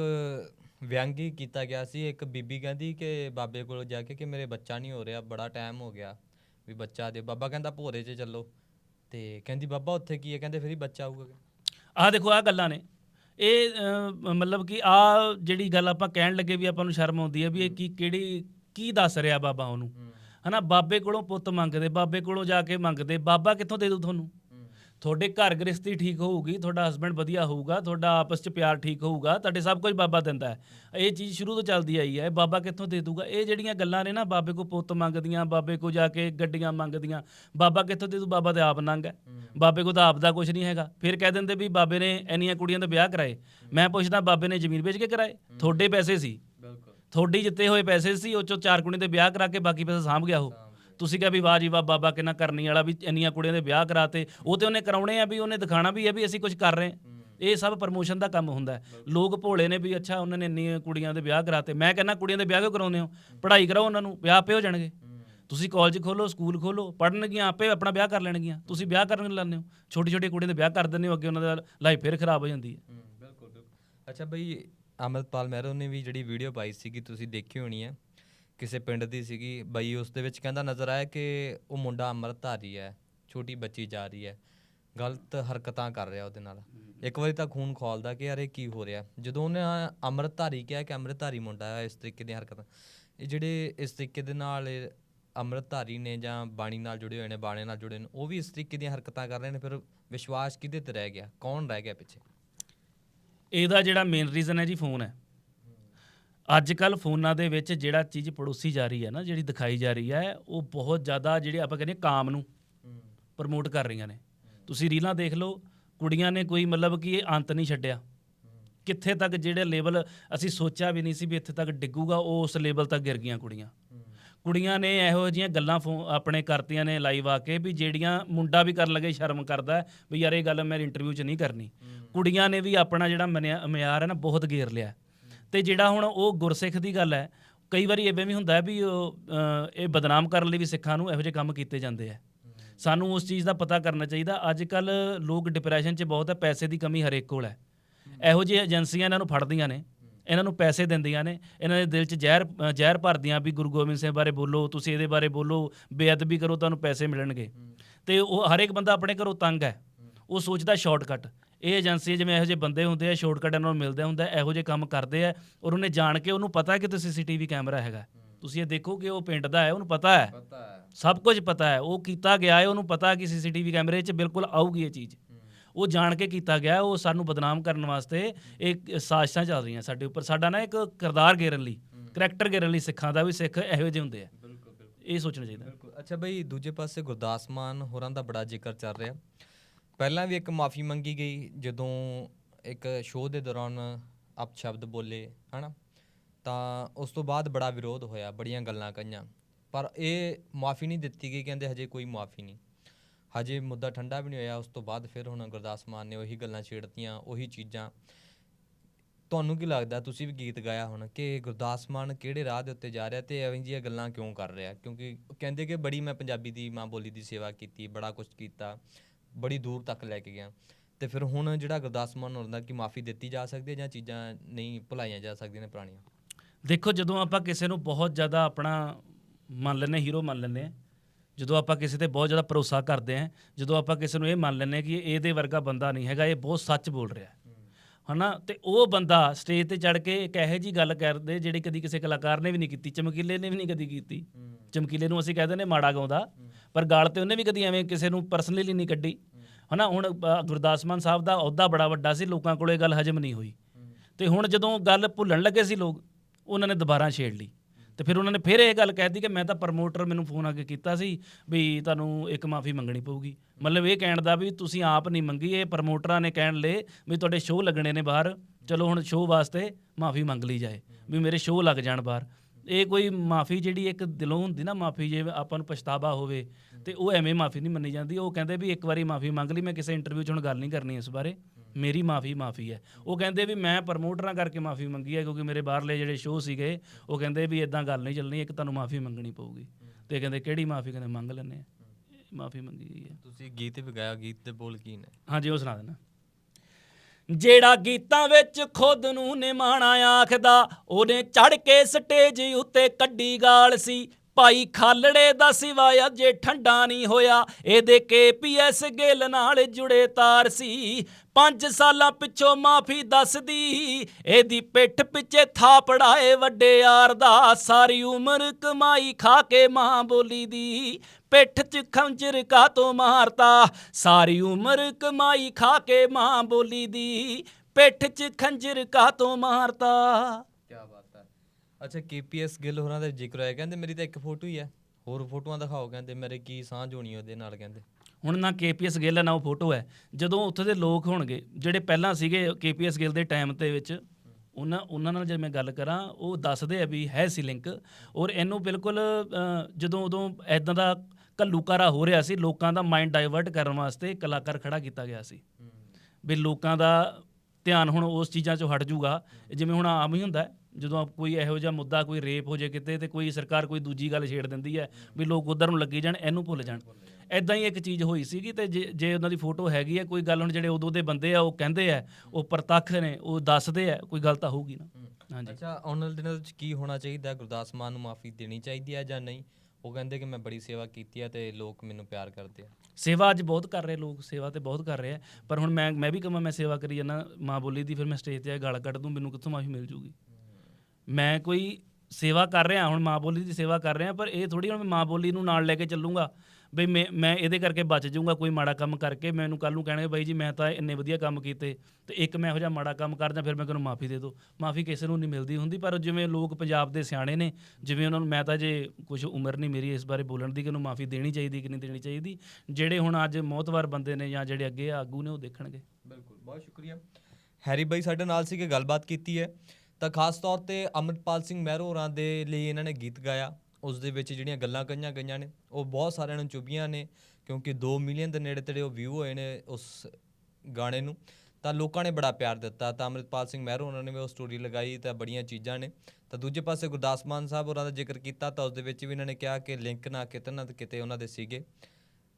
Speaker 3: ਵਿਅੰਗੀ ਕੀਤਾ ਗਿਆ ਸੀ। ਇੱਕ ਬੀਬੀ ਕਹਿੰਦੀ ਕਿ ਬਾਬੇ ਕੋਲ ਜਾ ਕੇ ਕਿ ਮੇਰੇ ਬੱਚਾ ਨਹੀਂ ਹੋ ਰਿਹਾ ਬੜਾ ਟਾਈਮ ਹੋ ਗਿਆ। ਵੀ ਬੱਚਾ ਦੇ ਬਾਬਾ ਕਹਿੰਦਾ ਭੋਰੇ 'ਚ ਚੱਲੋ। ਤੇ ਕਹਿੰਦੀ ਬਾਬਾ ਉੱਥੇ ਕੀ ਹੈ? ਕਹਿੰਦੇ ਫਿਰ ਹੀ ਬੱਚਾ ਆਊਗਾ।
Speaker 1: ਆਹ ਦੇਖੋ ਆਹ ਗੱਲਾਂ ਨੇ। ਇਹ ਮਤਲਬ ਕਿ ਆ ਜਿਹੜੀ ਗੱਲ ਆਪਾਂ ਕਹਿਣ ਲੱਗੇ ਵੀ ਆਪਾਂ ਨੂੰ ਸ਼ਰਮ ਆਉਂਦੀ ਹੈ ਵੀ ਇਹ ਕੀ ਕਿਹੜੀ ਕੀ ਦੱਸ ਰਿਹਾ ਬਾਬਾ ਉਹਨੂੰ? ਹਨਾ ਬਾਬੇ ਕੋਲੋਂ ਪੁੱਤ ਮੰਗਦੇ ਬਾਬੇ ਕੋਲੋਂ ਜਾ ਕੇ ਮੰਗਦੇ ਬਾਬਾ ਕਿੱਥੋਂ ਦੇ ਦੂ ਤੁਹਾਨੂੰ? ਤੁਹਾਡੇ ਘਰ ਗ੍ਰਸਤੀ ਠੀਕ ਹੋਊਗੀ ਤੁਹਾਡਾ ਹਸਬੰਡ ਵਧੀਆ ਹੋਊਗਾ ਤੁਹਾਡਾ ਆਪਸ 'ਚ ਪਿਆਰ ਠੀਕ ਹੋਊਗਾ ਤੁਹਾਡੇ ਸਭ ਕੁਝ ਬਾਬਾ ਦਿੰਦਾ ਹੈ। ਇਹ ਚੀਜ਼ ਸ਼ੁਰੂ ਤੋਂ ਚੱਲਦੀ ਆਈ ਹੈ ਬਾਬਾ ਕਿੱਥੋਂ ਦੇ ਦੂਗਾ? ਇਹ ਜਿਹੜੀਆਂ ਗੱਲਾਂ ਨੇ ਨਾ ਬਾਬੇ ਕੋ ਪੁੱਤ ਮੰਗਦੀਆਂ ਬਾਬੇ ਕੋ ਜਾ ਕੇ ਗੱਡੀਆਂ ਮੰਗਦੀਆਂ ਬਾਬਾ ਕਿੱਥੋਂ ਦੇ ਦੂ? ਬਾਬਾ ਤੇ ਆਪ ਨੰਗ ਹੈ। ਬਾਬੇ ਕੋ ਤਾਂ ਆਪ ਦਾ ਕੁਝ ਨਹੀਂ ਹੈਗਾ। ਫਿਰ ਕਹਿ ਦਿੰਦੇ ਵੀ ਬਾਬੇ ਨੇ ਇੰਨੀਆਂ ਕੁੜੀਆਂ ਦੇ ਵਿਆਹ ਕਰਾਏ। ਮੈਂ ਪੁੱਛਦਾ ਬਾਬੇ ਨੇ ਜ਼ਮੀਨ ਵੇਚ ਕੇ ਕਰਾਏ? ਤੁਹਾਡੇ ਪੈਸੇ ਸੀ।
Speaker 3: ਬਿਲਕੁਲ।
Speaker 1: ਤੁਹਾਡੀ ਜਿੱਤੇ ਹੋਏ ਪੈਸੇ ਸੀ ਉਹ ਚੋਂ ਚਾਰ ਕੁੜੀਆਂ ਦੇ ਵਿਆਹ ਕਰਾ ਕੇ ਬਾਕੀ ਪੈਸਾ ਸਾਂਭ ਗਿਆ ਉਹ। ਤੁਸੀਂ ਕਿਹਾ ਵੀ ਵਾਹ ਜੀ ਵਾਹ ਬਾਬਾ ਕਿੰਨਾ ਕਰਨੀ ਵਾਲਾ ਵੀ ਇੰਨੀਆਂ ਕੁੜੀਆਂ ਦੇ ਵਿਆਹ ਕਰਾਤੇ। ਉਹ ਤੇ ਉਹਨੇ ਕਰਾਉਣੇ ਆ ਵੀ ਉਹਨੇ ਦਿਖਾਣਾ ਵੀ ਹੈ ਵੀ ਅਸੀਂ ਕੁਝ ਕਰ ਰਹੇ ਹਾਂ। ਇਹ ਸਭ ਪ੍ਰਮੋਸ਼ਨ ਦਾ ਕੰਮ ਹੁੰਦਾ ਹੈ। ਲੋਕ ਭੋਲੇ ਨੇ ਵੀ ਅੱਛਾ ਉਹਨਾਂ ਨੇ ਇੰਨੀਆਂ ਕੁੜੀਆਂ ਦੇ ਵਿਆਹ ਕਰਾਤੇ। ਮੈਂ ਕਹਿੰਦਾ ਕੁੜੀਆਂ ਦੇ ਵਿਆਹ ਕਿਉਂ ਕਰਾਉਂਦੇ ਹੋ? ਪੜ੍ਹਾਈ ਕਰਾਓ ਉਹਨਾਂ ਨੂੰ ਵਿਆਹ ਆਪੇ ਹੋ ਜਾਣਗੇ। ਤੁਸੀਂ ਕਾਲਜ ਖੋਲੋ ਸਕੂਲ ਖੋਲੋ ਪੜ੍ਹਨਗੀਆਂ ਆਪੇ ਆਪਣਾ ਵਿਆਹ ਕਰ ਲੈਣਗੀਆਂ। ਤੁਸੀਂ ਵਿਆਹ ਕਰਨ ਲੈਂਦੇ ਹੋ। ਛੋਟੀ ਛੋਟੀ ਕੁੜੀਆਂ ਦੇ ਵਿਆਹ ਕਰ ਦਿੰਦੇ ਹੋ ਅੱਗੇ ਉਹਨਾਂ ਦਾ ਲਾਈਫ ਫਿਰ ਖਰਾਬ ਹੋ ਜਾਂਦੀ ਹੈ।
Speaker 3: ਬਿਲਕੁਲ ਬਿਲਕੁਲ। ਅੱਛਾ ਬਈ ਅਮਰਪਾਲ ਮਹਿਰੋ ਨੇ ਵੀ ਜਿਹੜੀ ਵੀਡੀਓ ਪਾਈ ਸੀਗੀ ਤੁਸੀਂ ਦੇਖੀ ਹੋਣੀ ਹੈ। ਕਿਸੇ ਪਿੰਡ ਦੀ ਸੀਗੀ। ਬਈ ਉਸ ਦੇ ਵਿੱਚ ਕਹਿੰਦਾ ਨਜ਼ਰ ਆਇਆ ਕਿ ਉਹ ਮੁੰਡਾ ਅੰਮ੍ਰਿਤਧਾਰੀ ਹੈ ਛੋਟੀ ਬੱਚੀ ਜਾ ਰਹੀ ਹੈ। ਗਲਤ ਹਰਕਤਾਂ ਕਰ ਰਿਹਾ ਉਹਦੇ ਨਾਲ। ਇੱਕ ਵਾਰੀ ਤਾਂ ਖੂਨ ਖੋਲਦਾ ਕਿ ਯਾਰ ਇਹ ਕੀ ਹੋ ਰਿਹਾ। ਜਦੋਂ ਉਹਨੇ ਅੰਮ੍ਰਿਤਧਾਰੀ ਕਿਹਾ ਕਿ ਅੰਮ੍ਰਿਤਧਾਰੀ ਮੁੰਡਾ ਹੈ ਇਸ ਤਰੀਕੇ ਦੀਆਂ ਹਰਕਤਾਂ। ਇਹ ਜਿਹੜੇ ਇਸ ਤਰੀਕੇ ਦੇ ਨਾਲ ਇਹ ਅੰਮ੍ਰਿਤਧਾਰੀ ਨੇ ਜਾਂ ਬਾਣੀ ਨਾਲ ਜੁੜੇ ਹੋਏ ਨੇ ਬਾਣੇ ਨਾਲ ਜੁੜੇ ਨੇ, ਉਹ ਵੀ ਇਸ ਤਰੀਕੇ ਦੀਆਂ ਹਰਕਤਾਂ ਕਰ ਰਹੇ ਨੇ, ਫਿਰ ਵਿਸ਼ਵਾਸ ਕਿਹਦੇ ਤੇ ਰਹਿ ਗਿਆ? ਕੌਣ ਰਹਿ ਗਿਆ ਪਿੱਛੇ?
Speaker 1: ਇਹਦਾ ਜਿਹੜਾ ਮੇਨ ਰੀਜ਼ਨ ਹੈ ਜੀ ਫੋਨ ਹੈ। ਅੱਜ ਕੱਲ ਫੋਨਾਂ ਦੇ ਵਿੱਚ ਜਿਹੜਾ ਚੀਜ਼ ਪੜੋਸੀ ਜਾ ਰਹੀ ਹੈ ਨਾ, ਜਿਹੜੀ ਦਿਖਾਈ ਜਾ ਰਹੀ ਹੈ, ਉਹ ਬਹੁਤ ਜ਼ਿਆਦਾ ਜਿਹੜੇ ਆਪਾਂ ਕਹਿੰਦੇ ਕਾਮ ਨੂੰ ਪ੍ਰਮੋਟ ਕਰ ਰਹੀਆਂ ਨੇ। ਤੁਸੀਂ ਰੀਲਾਂ ਦੇਖ ਲਓ, ਕੁੜੀਆਂ ਨੇ ਕੋਈ ਮਤਲਬ ਕਿ ਇਹ ਅੰਤ ਨਹੀਂ ਛੱਡਿਆ। ਕਿੱਥੇ ਤੱਕ ਜਿਹੜੇ ਲੈਵਲ ਅਸੀਂ ਸੋਚਿਆ ਵੀ ਨਹੀਂ ਸੀ ਵੀ ਇੱਥੇ ਤੱਕ ਡਿੱਗੂਗਾ, ਉਹ ਉਸ ਲੈਵਲ ਤੱਕ ਗਿਰ ਗਈਆਂ ਕੁੜੀਆਂ। ਕੁੜੀਆਂ ਨੇ ਇਹੋ ਜਿਹੀਆਂ ਗੱਲਾਂ ਆਪਣੇ ਕਰਤੀਆਂ ਨੇ ਲਾਈਵ ਆ ਕੇ ਵੀ ਜਿਹੜੀਆਂ ਮੁੰਡਾ ਵੀ ਕਰਨ ਲੱਗੇ ਸ਼ਰਮ ਕਰਦਾ ਵੀ ਯਾਰ ਇਹ ਗੱਲ ਮੈਂ ਇੰਟਰਵਿਊ 'ਚ ਨਹੀਂ ਕਰਨੀ। ਕੁੜੀਆਂ ਨੇ ਵੀ ਆਪਣਾ ਜਿਹੜਾ ਮਿਆਰ ਹੈ ਨਾ ਬਹੁਤ ਗੇਰ ਲਿਆ। ਤੇ ਜਿਹੜਾ ਹੁਣ ਉਹ ਗੁਰਸਿੱਖ ਦੀ ਗੱਲ ਹੈ ਕਈ ਵਾਰੀ ਐਵੇਂ ਵੀ ਹੁੰਦਾ ਹੈ ਵੀ ਇਹ ਬਦਨਾਮ ਕਰਨ ਲਈ ਵੀ ਸਿੱਖਾਂ ਨੂੰ ਇਹੋ ਜਿਹੇ ਕੰਮ ਕੀਤੇ ਜਾਂਦੇ ਆ। ਸਾਨੂੰ ਉਸ ਚੀਜ਼ ਦਾ ਪਤਾ ਕਰਨਾ ਚਾਹੀਦਾ। ਅੱਜ ਕੱਲ ਲੋਕ ਡਿਪਰੈਸ਼ਨ 'ਚ ਬਹੁਤ ਹੈ ਪੈਸੇ ਦੀ ਕਮੀ ਹਰੇਕ ਕੋਲ ਹੈ। ਇਹੋ ਜਿਹੀ ਏਜੰਸੀਆਂ ਇਹਨਾਂ ਨੂੰ ਫੜਦੀਆਂ ਨੇ। ਇਹਨਾਂ ਨੂੰ ਪੈਸੇ ਦਿੰਦੀਆਂ ਨੇ ਇਹਨਾਂ ਦੇ ਦਿਲ 'ਚ ਜ਼ਹਿਰ ਜ਼ਹਿਰ ਭਰਦੀਆਂ ਵੀ ਗੁਰੂ ਗੋਬਿੰਦ ਸਿੰਘ ਬਾਰੇ ਬੋਲੋ ਤੁਸੀਂ ਇਹਦੇ ਬਾਰੇ ਬੋਲੋ ਬੇਅਦਬੀ ਕਰੋ ਤੁਹਾਨੂੰ ਪੈਸੇ ਮਿਲਣਗੇ। ਤੇ ਉਹ ਹਰ ਇੱਕ ਬੰਦਾ ਆਪਣੇ ਘਰੋਂ ਤੰਗ ਹੈ। ਉਹ ਸੋਚਦਾ ਸ਼ਾਰਟਕਟ। ਇਹ ਏਜੰਸੀ ਜਿਵੇਂ ਇਹੋ ਜਿਹੇ ਬੰਦੇ ਹੁੰਦੇ ਆ ਸ਼ਾਰਟਕਟ ਇਹਨਾਂ ਨੂੰ ਮਿਲਦਾ ਹੁੰਦਾ ਇਹੋ ਜਿਹੇ ਕੰਮ ਕਰਦੇ ਆ ਔਰ ਉਹਨੇ ਜਾਣ ਕੇ ਉਹਨੂੰ ਪਤਾ ਕਿ ਤੇ ਸੀਸੀਟੀਵੀ ਕੈਮਰਾ ਹੈਗਾ। ਤੁਸੀਂ ਇਹ ਦੇਖੋ ਕਿ ਉਹ ਪਿੰਡ ਦਾ ਹੈ ਉਹਨੂੰ ਪਤਾ ਹੈ।
Speaker 3: ਪਤਾ ਹੈ।
Speaker 1: ਸਭ ਕੁਝ ਪਤਾ ਹੈ। ਉਹ ਕੀਤਾ ਗਿਆ ਹੈ ਉਹਨੂੰ ਪਤਾ ਕਿ ਸੀਸੀਟੀਵੀ ਕੈਮਰੇ 'ਚ ਬਿਲਕੁਲ ਆਊਗੀ ਇਹ ਚੀਜ਼। ਉਹ ਜਾਣ ਕੇ ਕੀਤਾ ਗਿਆ ਉਹ ਸਾਨੂੰ ਬਦਨਾਮ ਕਰਨ ਵਾਸਤੇ ਇੱਕ ਸਾਜ਼ਿਸ਼ਾਂ ਚੱਲ ਰਹੀਆਂ ਸਾਡੇ ਉੱਪਰ। ਸਾਡਾ ਨਾ ਇੱਕ ਕਿਰਦਾਰ ਗੇਰਨ ਲਈ ਕਰੈਕਟਰ ਗੇਰਨ ਲਈ ਸਿੱਖਾਂ ਦਾ ਵੀ ਸਿੱਖ ਇਹੋ ਜਿਹੇ ਹੁੰਦੇ ਆ। ਇਹ ਸੋਚਣਾ ਚਾਹੀਦਾ।
Speaker 3: ਬਿਲਕੁਲ। ਅੱਛਾ ਬਈ ਦੂਜੇ ਪਾਸੇ ਗੁਰਦਾਸ ਮਾਨ ਹੋਰਾਂ ਦਾ ਬੜਾ ਜ਼ਿਕਰ ਚੱਲ ਰਿਹਾ। ਪਹਿਲਾਂ ਵੀ ਇੱਕ ਮਾਫੀ ਮੰਗੀ ਗਈ ਜਦੋਂ ਇੱਕ ਸ਼ੋਅ ਦੇ ਦੌਰਾਨ ਅਪਸ਼ਬਦ ਬੋਲੇ ਹਨਾ? ਤਾਂ ਉਸ ਤੋਂ ਬਾਅਦ ਬੜਾ ਵਿਰੋਧ ਹੋਇਆ ਬੜੀਆਂ ਗੱਲਾਂ ਕਹੀਆਂ। ਪਰ ਇਹ ਮਾਫੀ ਨਹੀਂ ਦਿੱਤੀ ਗਈ ਕਹਿੰਦੇ ਹਜੇ ਕੋਈ ਮਾਫੀ ਨਹੀਂ। ਹਜੇ ਮੁੱਦਾ ਠੰਡਾ ਵੀ ਨਹੀਂ ਹੋਇਆ, ਉਸ ਤੋਂ ਬਾਅਦ ਫਿਰ ਹੁਣ ਗੁਰਦਾਸ ਮਾਨ ਨੇ ਉਹੀ ਗੱਲਾਂ ਛੇੜਤੀਆਂ, ਉਹੀ ਚੀਜ਼ਾਂ। ਤੁਹਾਨੂੰ ਕੀ ਲੱਗਦਾ, ਤੁਸੀਂ ਵੀ ਗੀਤ ਗਾਇਆ ਹੁਣ ਕਿ ਗੁਰਦਾਸ ਮਾਨ ਕਿਹੜੇ ਰਾਹ ਦੇ ਉੱਤੇ ਜਾ ਰਿਹਾ ਤੇ ਐਵੇਂ ਜਿਹੀਆਂ ਗੱਲਾਂ ਕਿਉਂ ਕਰ ਰਿਹਾ? ਕਿਉਂਕਿ ਕਹਿੰਦੇ ਕਿ ਬੜੀ ਮੈਂ ਪੰਜਾਬੀ ਦੀ ਮਾਂ ਬੋਲੀ ਦੀ ਸੇਵਾ ਕੀਤੀ, ਬੜਾ ਕੁਝ ਕੀਤਾ, ਬੜੀ ਦੂਰ ਤੱਕ ਲੈ ਕੇ ਗਿਆ। ਤੇ ਫਿਰ ਹੁਣ ਜਿਹੜਾ ਗੁਰਦਾਸ ਮਾਨ ਹੁੰਦਾ ਕਿ ਮਾਫੀ ਦਿੱਤੀ ਜਾ ਸਕਦੀ ਹੈ ਜਾਂ ਚੀਜ਼ਾਂ ਨਹੀਂ ਭੁਲਾਈਆਂ ਜਾ ਸਕਦੀਆਂ ਨੇ ਪੁਰਾਣੀਆਂ?
Speaker 1: ਦੇਖੋ, ਜਦੋਂ ਆਪਾਂ ਕਿਸੇ ਨੂੰ ਬਹੁਤ ਜ਼ਿਆਦਾ ਆਪਣਾ ਮੰਨ ਲੈਂਦੇ ਹੀਰੋ ਮੰਨ ਲੈਂਦੇ ਆ ਜਦੋਂ ਆਪਾਂ ਕਿਸੇ ਤੇ ਬਹੁਤ ਜ਼ਿਆਦਾ ਭਰੋਸਾ ਕਰਦੇ ਆ ਜਦੋਂ ਆਪਾਂ ਕਿਸੇ ਨੂੰ ਇਹ ਮੰਨ ਲੈਂਦੇ ਹਾਂ ਕਿ ਇਹਦੇ ਵਰਗਾ ਬੰਦਾ ਨਹੀਂ ਹੈਗਾ, ਇਹ ਬਹੁਤ ਸੱਚ ਬੋਲ ਰਿਹਾ ਹੈ। ਹਨਾ? ਤੇ ਉਹ ਬੰਦਾ ਸਟੇਜ ਤੇ ਚੜ ਕੇ ਇੱਕ ਇਹੋ ਜੀ ਗੱਲ ਕਰਦੇ ਜਿਹੜੀ ਕਦੀ ਕਿਸੇ ਕਲਾਕਾਰ ਨੇ ਵੀ ਨਹੀਂ ਕੀਤੀ, ਚਮਕੀਲੇ ਨੇ ਵੀ ਨਹੀਂ ਕਦੀ ਕੀਤੀ। ਚਮਕੀਲੇ ਨੂੰ ਅਸੀਂ ਕਹਿੰਦੇ ਨੇ ਮਾੜਾ ਗਾਉਂਦਾ, ਪਰ ਗਾਲ ਤੇ ਉਹਨੇ ਵੀ ਕਦੀ ਐਵੇਂ ਕਿਸੇ ਨੂੰ ਪਰਸਨਲੀ ਨਹੀਂ ਕੱਢੀ। ਹਨਾ? ਹੁਣ ਗੁਰਦਾਸ ਮਾਨ ਸਾਹਿਬ ਦਾ ਅਹੁਦਾ ਬੜਾ ਵੱਡਾ ਸੀ, ਲੋਕਾਂ ਕੋਲ ਇਹ ਗੱਲ ਹਜਮ ਨਹੀਂ ਹੋਈ। ਤੇ ਹੁਣ ਜਦੋਂ ਗੱਲ ਭੁੱਲਣ ਲੱਗੇ ਸੀ ਲੋਕ, ਉਹਨਾਂ ਨੇ ਦੁਬਾਰਾ ਛੇੜ ਲਈ। ਤੇ ਫਿਰ ਉਹਨਾਂ ਨੇ ਫਿਰ ਇਹ ਗੱਲ ਕਹਿਤੀ ਕਿ ਮੈਂ ਤਾਂ ਪ੍ਰਮੋਟਰ ਮੈਨੂੰ ਫੋਨ ਆ ਕੇ ਕੀਤਾ ਸੀ ਵੀ ਤੁਹਾਨੂੰ ਇੱਕ ਮਾਫੀ ਮੰਗਣੀ ਪਊਗੀ। ਮਤਲਬ ਇਹ ਕਹਿਣ ਦਾ ਵੀ ਤੁਸੀਂ ਆਪ ਨਹੀਂ ਮੰਗੀ, ਇਹ ਪ੍ਰਮੋਟਰਾਂ ਨੇ ਕਹਿਣ ਲਏ ਵੀ ਤੁਹਾਡੇ ਸ਼ੋਅ ਲੱਗਣੇ ਨੇ ਬਾਹਰ, ਚਲੋ ਹੁਣ ਸ਼ੋਅ ਵਾਸਤੇ ਮਾਫੀ ਮੰਗ ਲਈ ਜਾਏ, ਵੀ ਮੇਰੇ ਸ਼ੋਅ ਲੱਗ ਜਾਣ ਬਾਹਰ। ਇਹ ਕੋਈ ਮਾਫੀ ਜਿਹੜੀ ਇੱਕ ਦਿਲੋਂ ਹੁੰਦੀ ਨਾ ਮਾਫੀ, ਜੇ ਆਪਾਂ ਨੂੰ ਪਛਤਾਵਾ ਹੋਵੇ ਤੇ ਉਹ ਐਵੇਂ ਮਾਫੀ ਨਹੀਂ ਮੰਨੀ ਜਾਂਦੀ। ਉਹ ਕਹਿੰਦੇ ਵੀ ਇੱਕ ਵਾਰੀ ਮਾਫੀ ਮੰਗ ਲਈ, ਮੈਂ ਕਿਸੇ ਇੰਟਰਵਿਊ 'ਚ ਹੁਣ ਗੱਲ ਨਹੀਂ ਕਰਨੀ ਇਸ ਬਾਰੇ। ਮੇਰੀ ਮਾਫੀ ਮਾਫੀ ਹੈ। ਉਹ ਕਹਿੰਦੇ ਵੀ ਮੈਂ ਪ੍ਰਮੋਟਰਾਂ ਕਰਕੇ ਮਾਫੀ ਮੰਗੀ ਹੈ ਕਿਉਂਕਿ ਮੇਰੇ ਬਾਹਰਲੇ ਜਿਹੜੇ ਸ਼ੋਅ ਸੀਗੇ ਉਹ ਕਹਿੰਦੇ ਵੀ ਇਦਾਂ ਗੱਲ ਨਹੀਂ ਚੱਲਣੀ ਇੱਕ ਤੁਹਾਨੂੰ ਮਾਫੀ ਮੰਗਣੀ ਪਊਗੀ। ਤੇ ਕਹਿੰਦੇ ਕਿਹੜੀ ਮਾਫੀ? ਕਹਿੰਦੇ ਮੰਗ ਲੈਂਦੇ ਆ ਮਾਫੀ ਮੰਗੀ ਗਈ ਹੈ।
Speaker 3: ਤੁਸੀਂ ਗੀਤ ਵੀ ਗਾਇਆ ਗੀਤ ਦੇ ਬੋਲ ਕੀ ਨੇ?
Speaker 1: ਹਾਂਜੀ ਉਹ ਸੁਣਾ ਦੇਣਾ ਜਿਹੜਾ ਗੀਤਾਂ ਵਿੱਚ ਖੁਦ ਨੂੰ ਨਿਮਾਣਾ ਆਖਦਾ ਉਹਨੇ ਚੜ ਕੇ ਸਟੇਜ ਉੱਤੇ ਕੱਢੀ ਗਾਲ ਸੀ। ਭਾਈ ਖਾਲੜੇ ਦਾ ਸਿਵਾਇਆ ਜੇ ਠੰਡਾ ਨਹੀਂ ਹੋਇਆ। ਇਹਦੇ ਕੇਪੀਐਸ ਗਿੱਲ ਨਾਲ ਜੁੜੇ ਤਾਰ ਸੀ। ਪੰਜ ਸਾਲਾਂ ਪਿੱਛੋਂ ਮਾਫੀ ਦੱਸਦੀ, ਇਹਦੀ ਪਿੱਠ ਪਿੱਛੇ ਥਾਪੜਾਏ ਵੱਡੇ ਯਾਰ ਦਾ। ਸਾਰੀ ਉਮਰ ਕਮਾਈ ਖਾ ਕੇ ਮਾਂ ਬੋਲੀ ਦੀ, ਪਿੱਠ 'ਚ ਖੰਜਰ ਕਾ ਤੋਂ ਮਾਰਤਾ। ਸਾਰੀ ਉਮਰ ਕਮਾਈ ਖਾ ਕੇ ਮਾਂ ਬੋਲੀ ਦੀ, ਪਿੱਠ 'ਚ ਖੰਜਰ ਕਾ ਤੋਂ ਮਾਰਤਾ।
Speaker 3: ਅੱਛਾ ਕੇਪੀਐਸ ਗਿੱਲ ਹੋਰਾਂ ਦਾ ਜ਼ਿਕਰ ਹੋਇਆ ਕਹਿੰਦੇ ਮੇਰੀ ਤਾਂ ਇੱਕ ਫੋਟੋ ਹੀ ਹੈ ਹੋਰ ਫੋਟੋਆਂ ਦਿਖਾਓ ਕਹਿੰਦੇ ਮੇਰੇ ਕੀ ਸਾਂਝ ਹੋਣੀ ਉਹਦੇ ਨਾਲ ਕਹਿੰਦੇ।
Speaker 1: ਹੁਣ ਨਾ ਕੇਪੀਐਸ ਗਿੱਲ ਹੈ, ਨਾ ਉਹ ਫੋਟੋ ਹੈ। ਜਦੋਂ ਉੱਥੇ ਦੇ ਲੋਕ ਹੋਣਗੇ ਜਿਹੜੇ ਪਹਿਲਾਂ ਸੀਗੇ ਕੇਪੀਐਸ ਗਿੱਲ ਦੇ ਟਾਈਮ ਦੇ ਵਿੱਚ ਉਹਨਾਂ ਉਹਨਾਂ ਨਾਲ ਜੇ ਮੈਂ ਗੱਲ ਕਰਾਂ ਉਹ ਦੱਸਦੇ ਆ ਵੀ ਹੈ ਸੀ ਲਿੰਕ ਔਰ ਇਹਨੂੰ ਬਿਲਕੁਲ ਅ, ਜਦੋਂ ਉਦੋਂ ਐਦਾਂ ਦਾ ਕੱਲੂਕਾਰਾ ਹੋ ਰਿਹਾ ਸੀ ਲੋਕਾਂ ਦਾ ਮਾਈਂਡ ਡਾਇਵਰਟ ਕਰਨ ਵਾਸਤੇ ਕਲਾਕਾਰ ਖੜਾ ਕੀਤਾ ਗਿਆ ਸੀ। ਵੀ ਲੋਕਾਂ ਦਾ ਧਿਆਨ ਹੁਣ ਉਸ ਚੀਜ਼ਾਂ 'ਚੋਂ ਹਟ ਜਾਊਗਾ ਜਿਵੇਂ ਹੁਣ ਆਮ ਹੀ ਹੁੰਦਾ ਹੈ, ਜਦੋਂ ਕੋਈ ਇਹੋ ਜਿਹਾ ਮੁੱਦਾ ਕੋਈ ਰੇਪ ਹੋ ਜਾਏ ਕਿਤੇ ਤੇ ਕੋਈ ਸਰਕਾਰ ਕੋਈ ਦੂਜੀ ਗੱਲ ਛੇੜ ਦਿੰਦੀ ਹੈ ਵੀ ਲੋਕ ਉਧਰ ਨੂੰ ਲੱਗੀ ਜਾਣ ਇਹਨੂੰ ਭੁੱਲ ਜਾਣ। ਐਦਾਂ ਹੀ ਇੱਕ ਚੀਜ਼ ਹੋਈ ਸੀਗੀ ਤੇ ਜੇ ਜੇ ਉਹਨਾਂ ਦੀ ਫੋਟੋ ਹੈਗੀ ਹੈ ਕੋਈ ਗੱਲ ਹੁਣ ਜਿਹੜੇ ਉਦੋਂ ਦੇ ਬੰਦੇ ਆ ਉਹ ਕਹਿੰਦੇ ਆ ਉਹ ਪ੍ਰਤੱਖ ਨੇ ਉਹ ਦੱਸਦੇ ਆ ਕੋਈ ਗੱਲ ਤਾਂ ਹੋਊਗੀ ਨਾ। ਹਾਂਜੀ।
Speaker 3: ਅੱਛਾ ਆਉਣ ਵਾਲੇ ਦਿਨਾਂ ਵਿੱਚ ਕੀ ਹੋਣਾ ਚਾਹੀਦਾ ਗੁਰਦਾਸ ਮਾਨ ਨੂੰ ਮਾਫੀ ਦੇਣੀ ਚਾਹੀਦੀ ਹੈ ਜਾਂ ਨਹੀਂ? ਉਹ ਕਹਿੰਦੇ ਕਿ ਮੈਂ ਬੜੀ ਸੇਵਾ ਕੀਤੀ ਹੈ ਤੇ ਲੋਕ ਮੈਨੂੰ ਪਿਆਰ ਕਰਦੇ ਆ।
Speaker 1: ਸੇਵਾ ਅੱਜ ਬਹੁਤ ਕਰ ਰਹੇ ਲੋਕ ਸੇਵਾ ਤੇ ਬਹੁਤ ਕਰ ਰਹੇ ਆ ਪਰ ਹੁਣ ਮੈਂ ਮੈਂ ਵੀ ਕਹਾਂ ਮੈਂ ਸੇਵਾ ਕਰੀ ਜਾਂਦਾ ਮਾਂ ਬੋਲੀ ਦੀ ਫਿਰ ਮੈਂ ਸਟੇਜ ਤੇ ਆ ਗਾਲ ਕੱਢ ਦੂੰ ਮੈਨੂੰ ਕਿੱਥੋਂ ਮਾਫੀ ਮਿਲ ਜੂਗੀ? ਮੈਂ ਕੋਈ ਸੇਵਾ ਕਰ ਰਿਹਾ, ਹੁਣ ਮਾਂ ਬੋਲੀ ਦੀ ਸੇਵਾ ਕਰ ਰਿਹਾ, ਪਰ ਇਹ ਥੋੜੀ ਹੁਣ ਮੈਂ ਮਾਂ ਬੋਲੀ ਨੂੰ ਨਾਲ ਲੈ ਕੇ ਚੱਲੂੰਗਾ। ਬਈ ਮੈਂ ਮੈਂ ਇਹਦੇ ਕਰਕੇ ਬਚ ਜਾਊਂਗਾ ਕੋਈ ਮਾੜਾ ਕੰਮ ਕਰਕੇ ਮੈਨੂੰ ਕੱਲ ਨੂੰ ਕਹਿਣਗੇ, ਬਾਈ ਜੀ ਮੈਂ ਤਾਂ ਇੰਨੇ ਵਧੀਆ ਕੰਮ ਕੀਤੇ, ਤੇ ਇੱਕ ਮੈਂ ਇਹੋ ਜਿਹਾ ਮਾੜਾ ਕੰਮ ਕਰਦਾ, ਫਿਰ ਮੈਂ ਕਿਹਨੂੰ ਮਾਫੀ ਦੇ ਦੋ। ਮਾਫੀ ਕਿਸੇ ਨੂੰ ਨਹੀਂ ਮਿਲਦੀ ਹੁੰਦੀ, ਪਰ ਜਿਵੇਂ ਲੋਕ ਪੰਜਾਬ ਦੇ ਸਿਆਣੇ ਨੇ, ਜਿਵੇਂ ਉਹਨਾਂ ਨੂੰ ਮੈਂ ਤਾਂ ਜੇ ਕੁਝ ਉਮਰ ਨਹੀਂ ਮੇਰੀ ਇਸ ਬਾਰੇ ਬੋਲਣ ਦੀ, ਕਿ ਉਹਨੂੰ ਮਾਫੀ ਦੇਣੀ ਚਾਹੀਦੀ ਕਿ ਨਹੀਂ ਦੇਣੀ ਚਾਹੀਦੀ, ਜਿਹੜੇ ਹੁਣ ਅੱਜ ਮੌਤਵਾਰ ਬੰਦੇ ਨੇ ਜਾਂ ਜਿਹੜੇ ਅੱਗੇ ਆਗੂ ਨੇ ਉਹ ਦੇਖਣਗੇ।
Speaker 3: ਬਿਲਕੁਲ, ਬਹੁਤ ਸ਼ੁਕਰੀਆ। ਹੈਰੀ ਬਾਈ ਸਾਡੇ ਨਾਲ ਸੀ ਕਿ ਗੱਲਬਾਤ ਕੀਤੀ ਹੈ। ਤਾਂ ਖਾਸ ਤੌਰ ਤੇ ਅਮਰਪਾਲ ਸਿੰਘ ਮਹਿਰੋ ਹੋਰਾਂ ਦੇ ਲਈ ਇਹਨਾਂ ਨੇ ਗੀਤ ਗਾਇਆ। ਉਸ ਦੇ ਵਿੱਚ ਜਿਹੜੀਆਂ ਗੱਲਾਂ ਕਹੀਆਂ ਗਈਆਂ ਨੇ, ਉਹ ਬਹੁਤ ਸਾਰਿਆਂ ਨੂੰ ਚੁਭੀਆਂ ਨੇ, ਕਿਉਂਕਿ 2 ਮਿਲੀਅਨ ਦੇ ਨੇੜੇ ਤੇੜੇ ਉਹ ਵਿਊ ਹੋਏ ਨੇ ਉਸ ਗਾਣੇ ਨੂੰ। ਤਾਂ ਲੋਕਾਂ ਨੇ ਬੜਾ ਪਿਆਰ ਦਿੱਤਾ। ਤਾਂ ਅਮਰਿਤਪਾਲ ਸਿੰਘ ਮਹਿਰੋ ਉਹਨਾਂ ਨੇ ਵੀ ਉਹ ਸਟੋਰੀ ਲਗਾਈ ਤਾਂ ਬੜੀਆਂ ਚੀਜ਼ਾਂ ਨੇ। ਤਾਂ ਦੂਜੇ ਪਾਸੇ ਗੁਰਦਾਸ ਮਾਨ ਸਾਹਿਬ ਹੋਰਾਂ ਦਾ ਜ਼ਿਕਰ ਕੀਤਾ ਤਾਂ ਉਸ ਦੇ ਵਿੱਚ ਵੀ ਇਹਨਾਂ ਨੇ ਕਿਹਾ ਕਿ ਲਿੰਕ ਨਾ ਕਿਤੇ ਨਾ ਕਿਤੇ ਉਹਨਾਂ ਦੇ ਸੀਗੇ।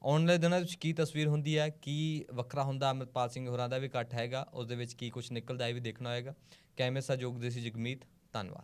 Speaker 3: ਆਉਣ ਵਾਲੇ ਦਿਨਾਂ ਵਿੱਚ ਕੀ ਤਸਵੀਰ ਹੁੰਦੀ ਹੈ? ਕੀ ਵੱਖਰਾ ਹੁੰਦਾ ਅਮਰਪਾਲ ਸਿੰਘ ਹੋਰਾਂ ਦਾ ਵੀ ਇਕੱਠ ਹੈਗਾ? ਉਸ ਦੇ ਵਿੱਚ ਕੀ ਕੁਝ ਨਿਕਲਦਾ ਇਹ ਵੀ ਦੇਖਣਾ ਹੋਏਗਾ। ਕੈਮਰੇ ਸਹਿਯੋਗ ਦੇ ਸੀ ਜਗਮੀਤ ਧੰਨਵਾਦ।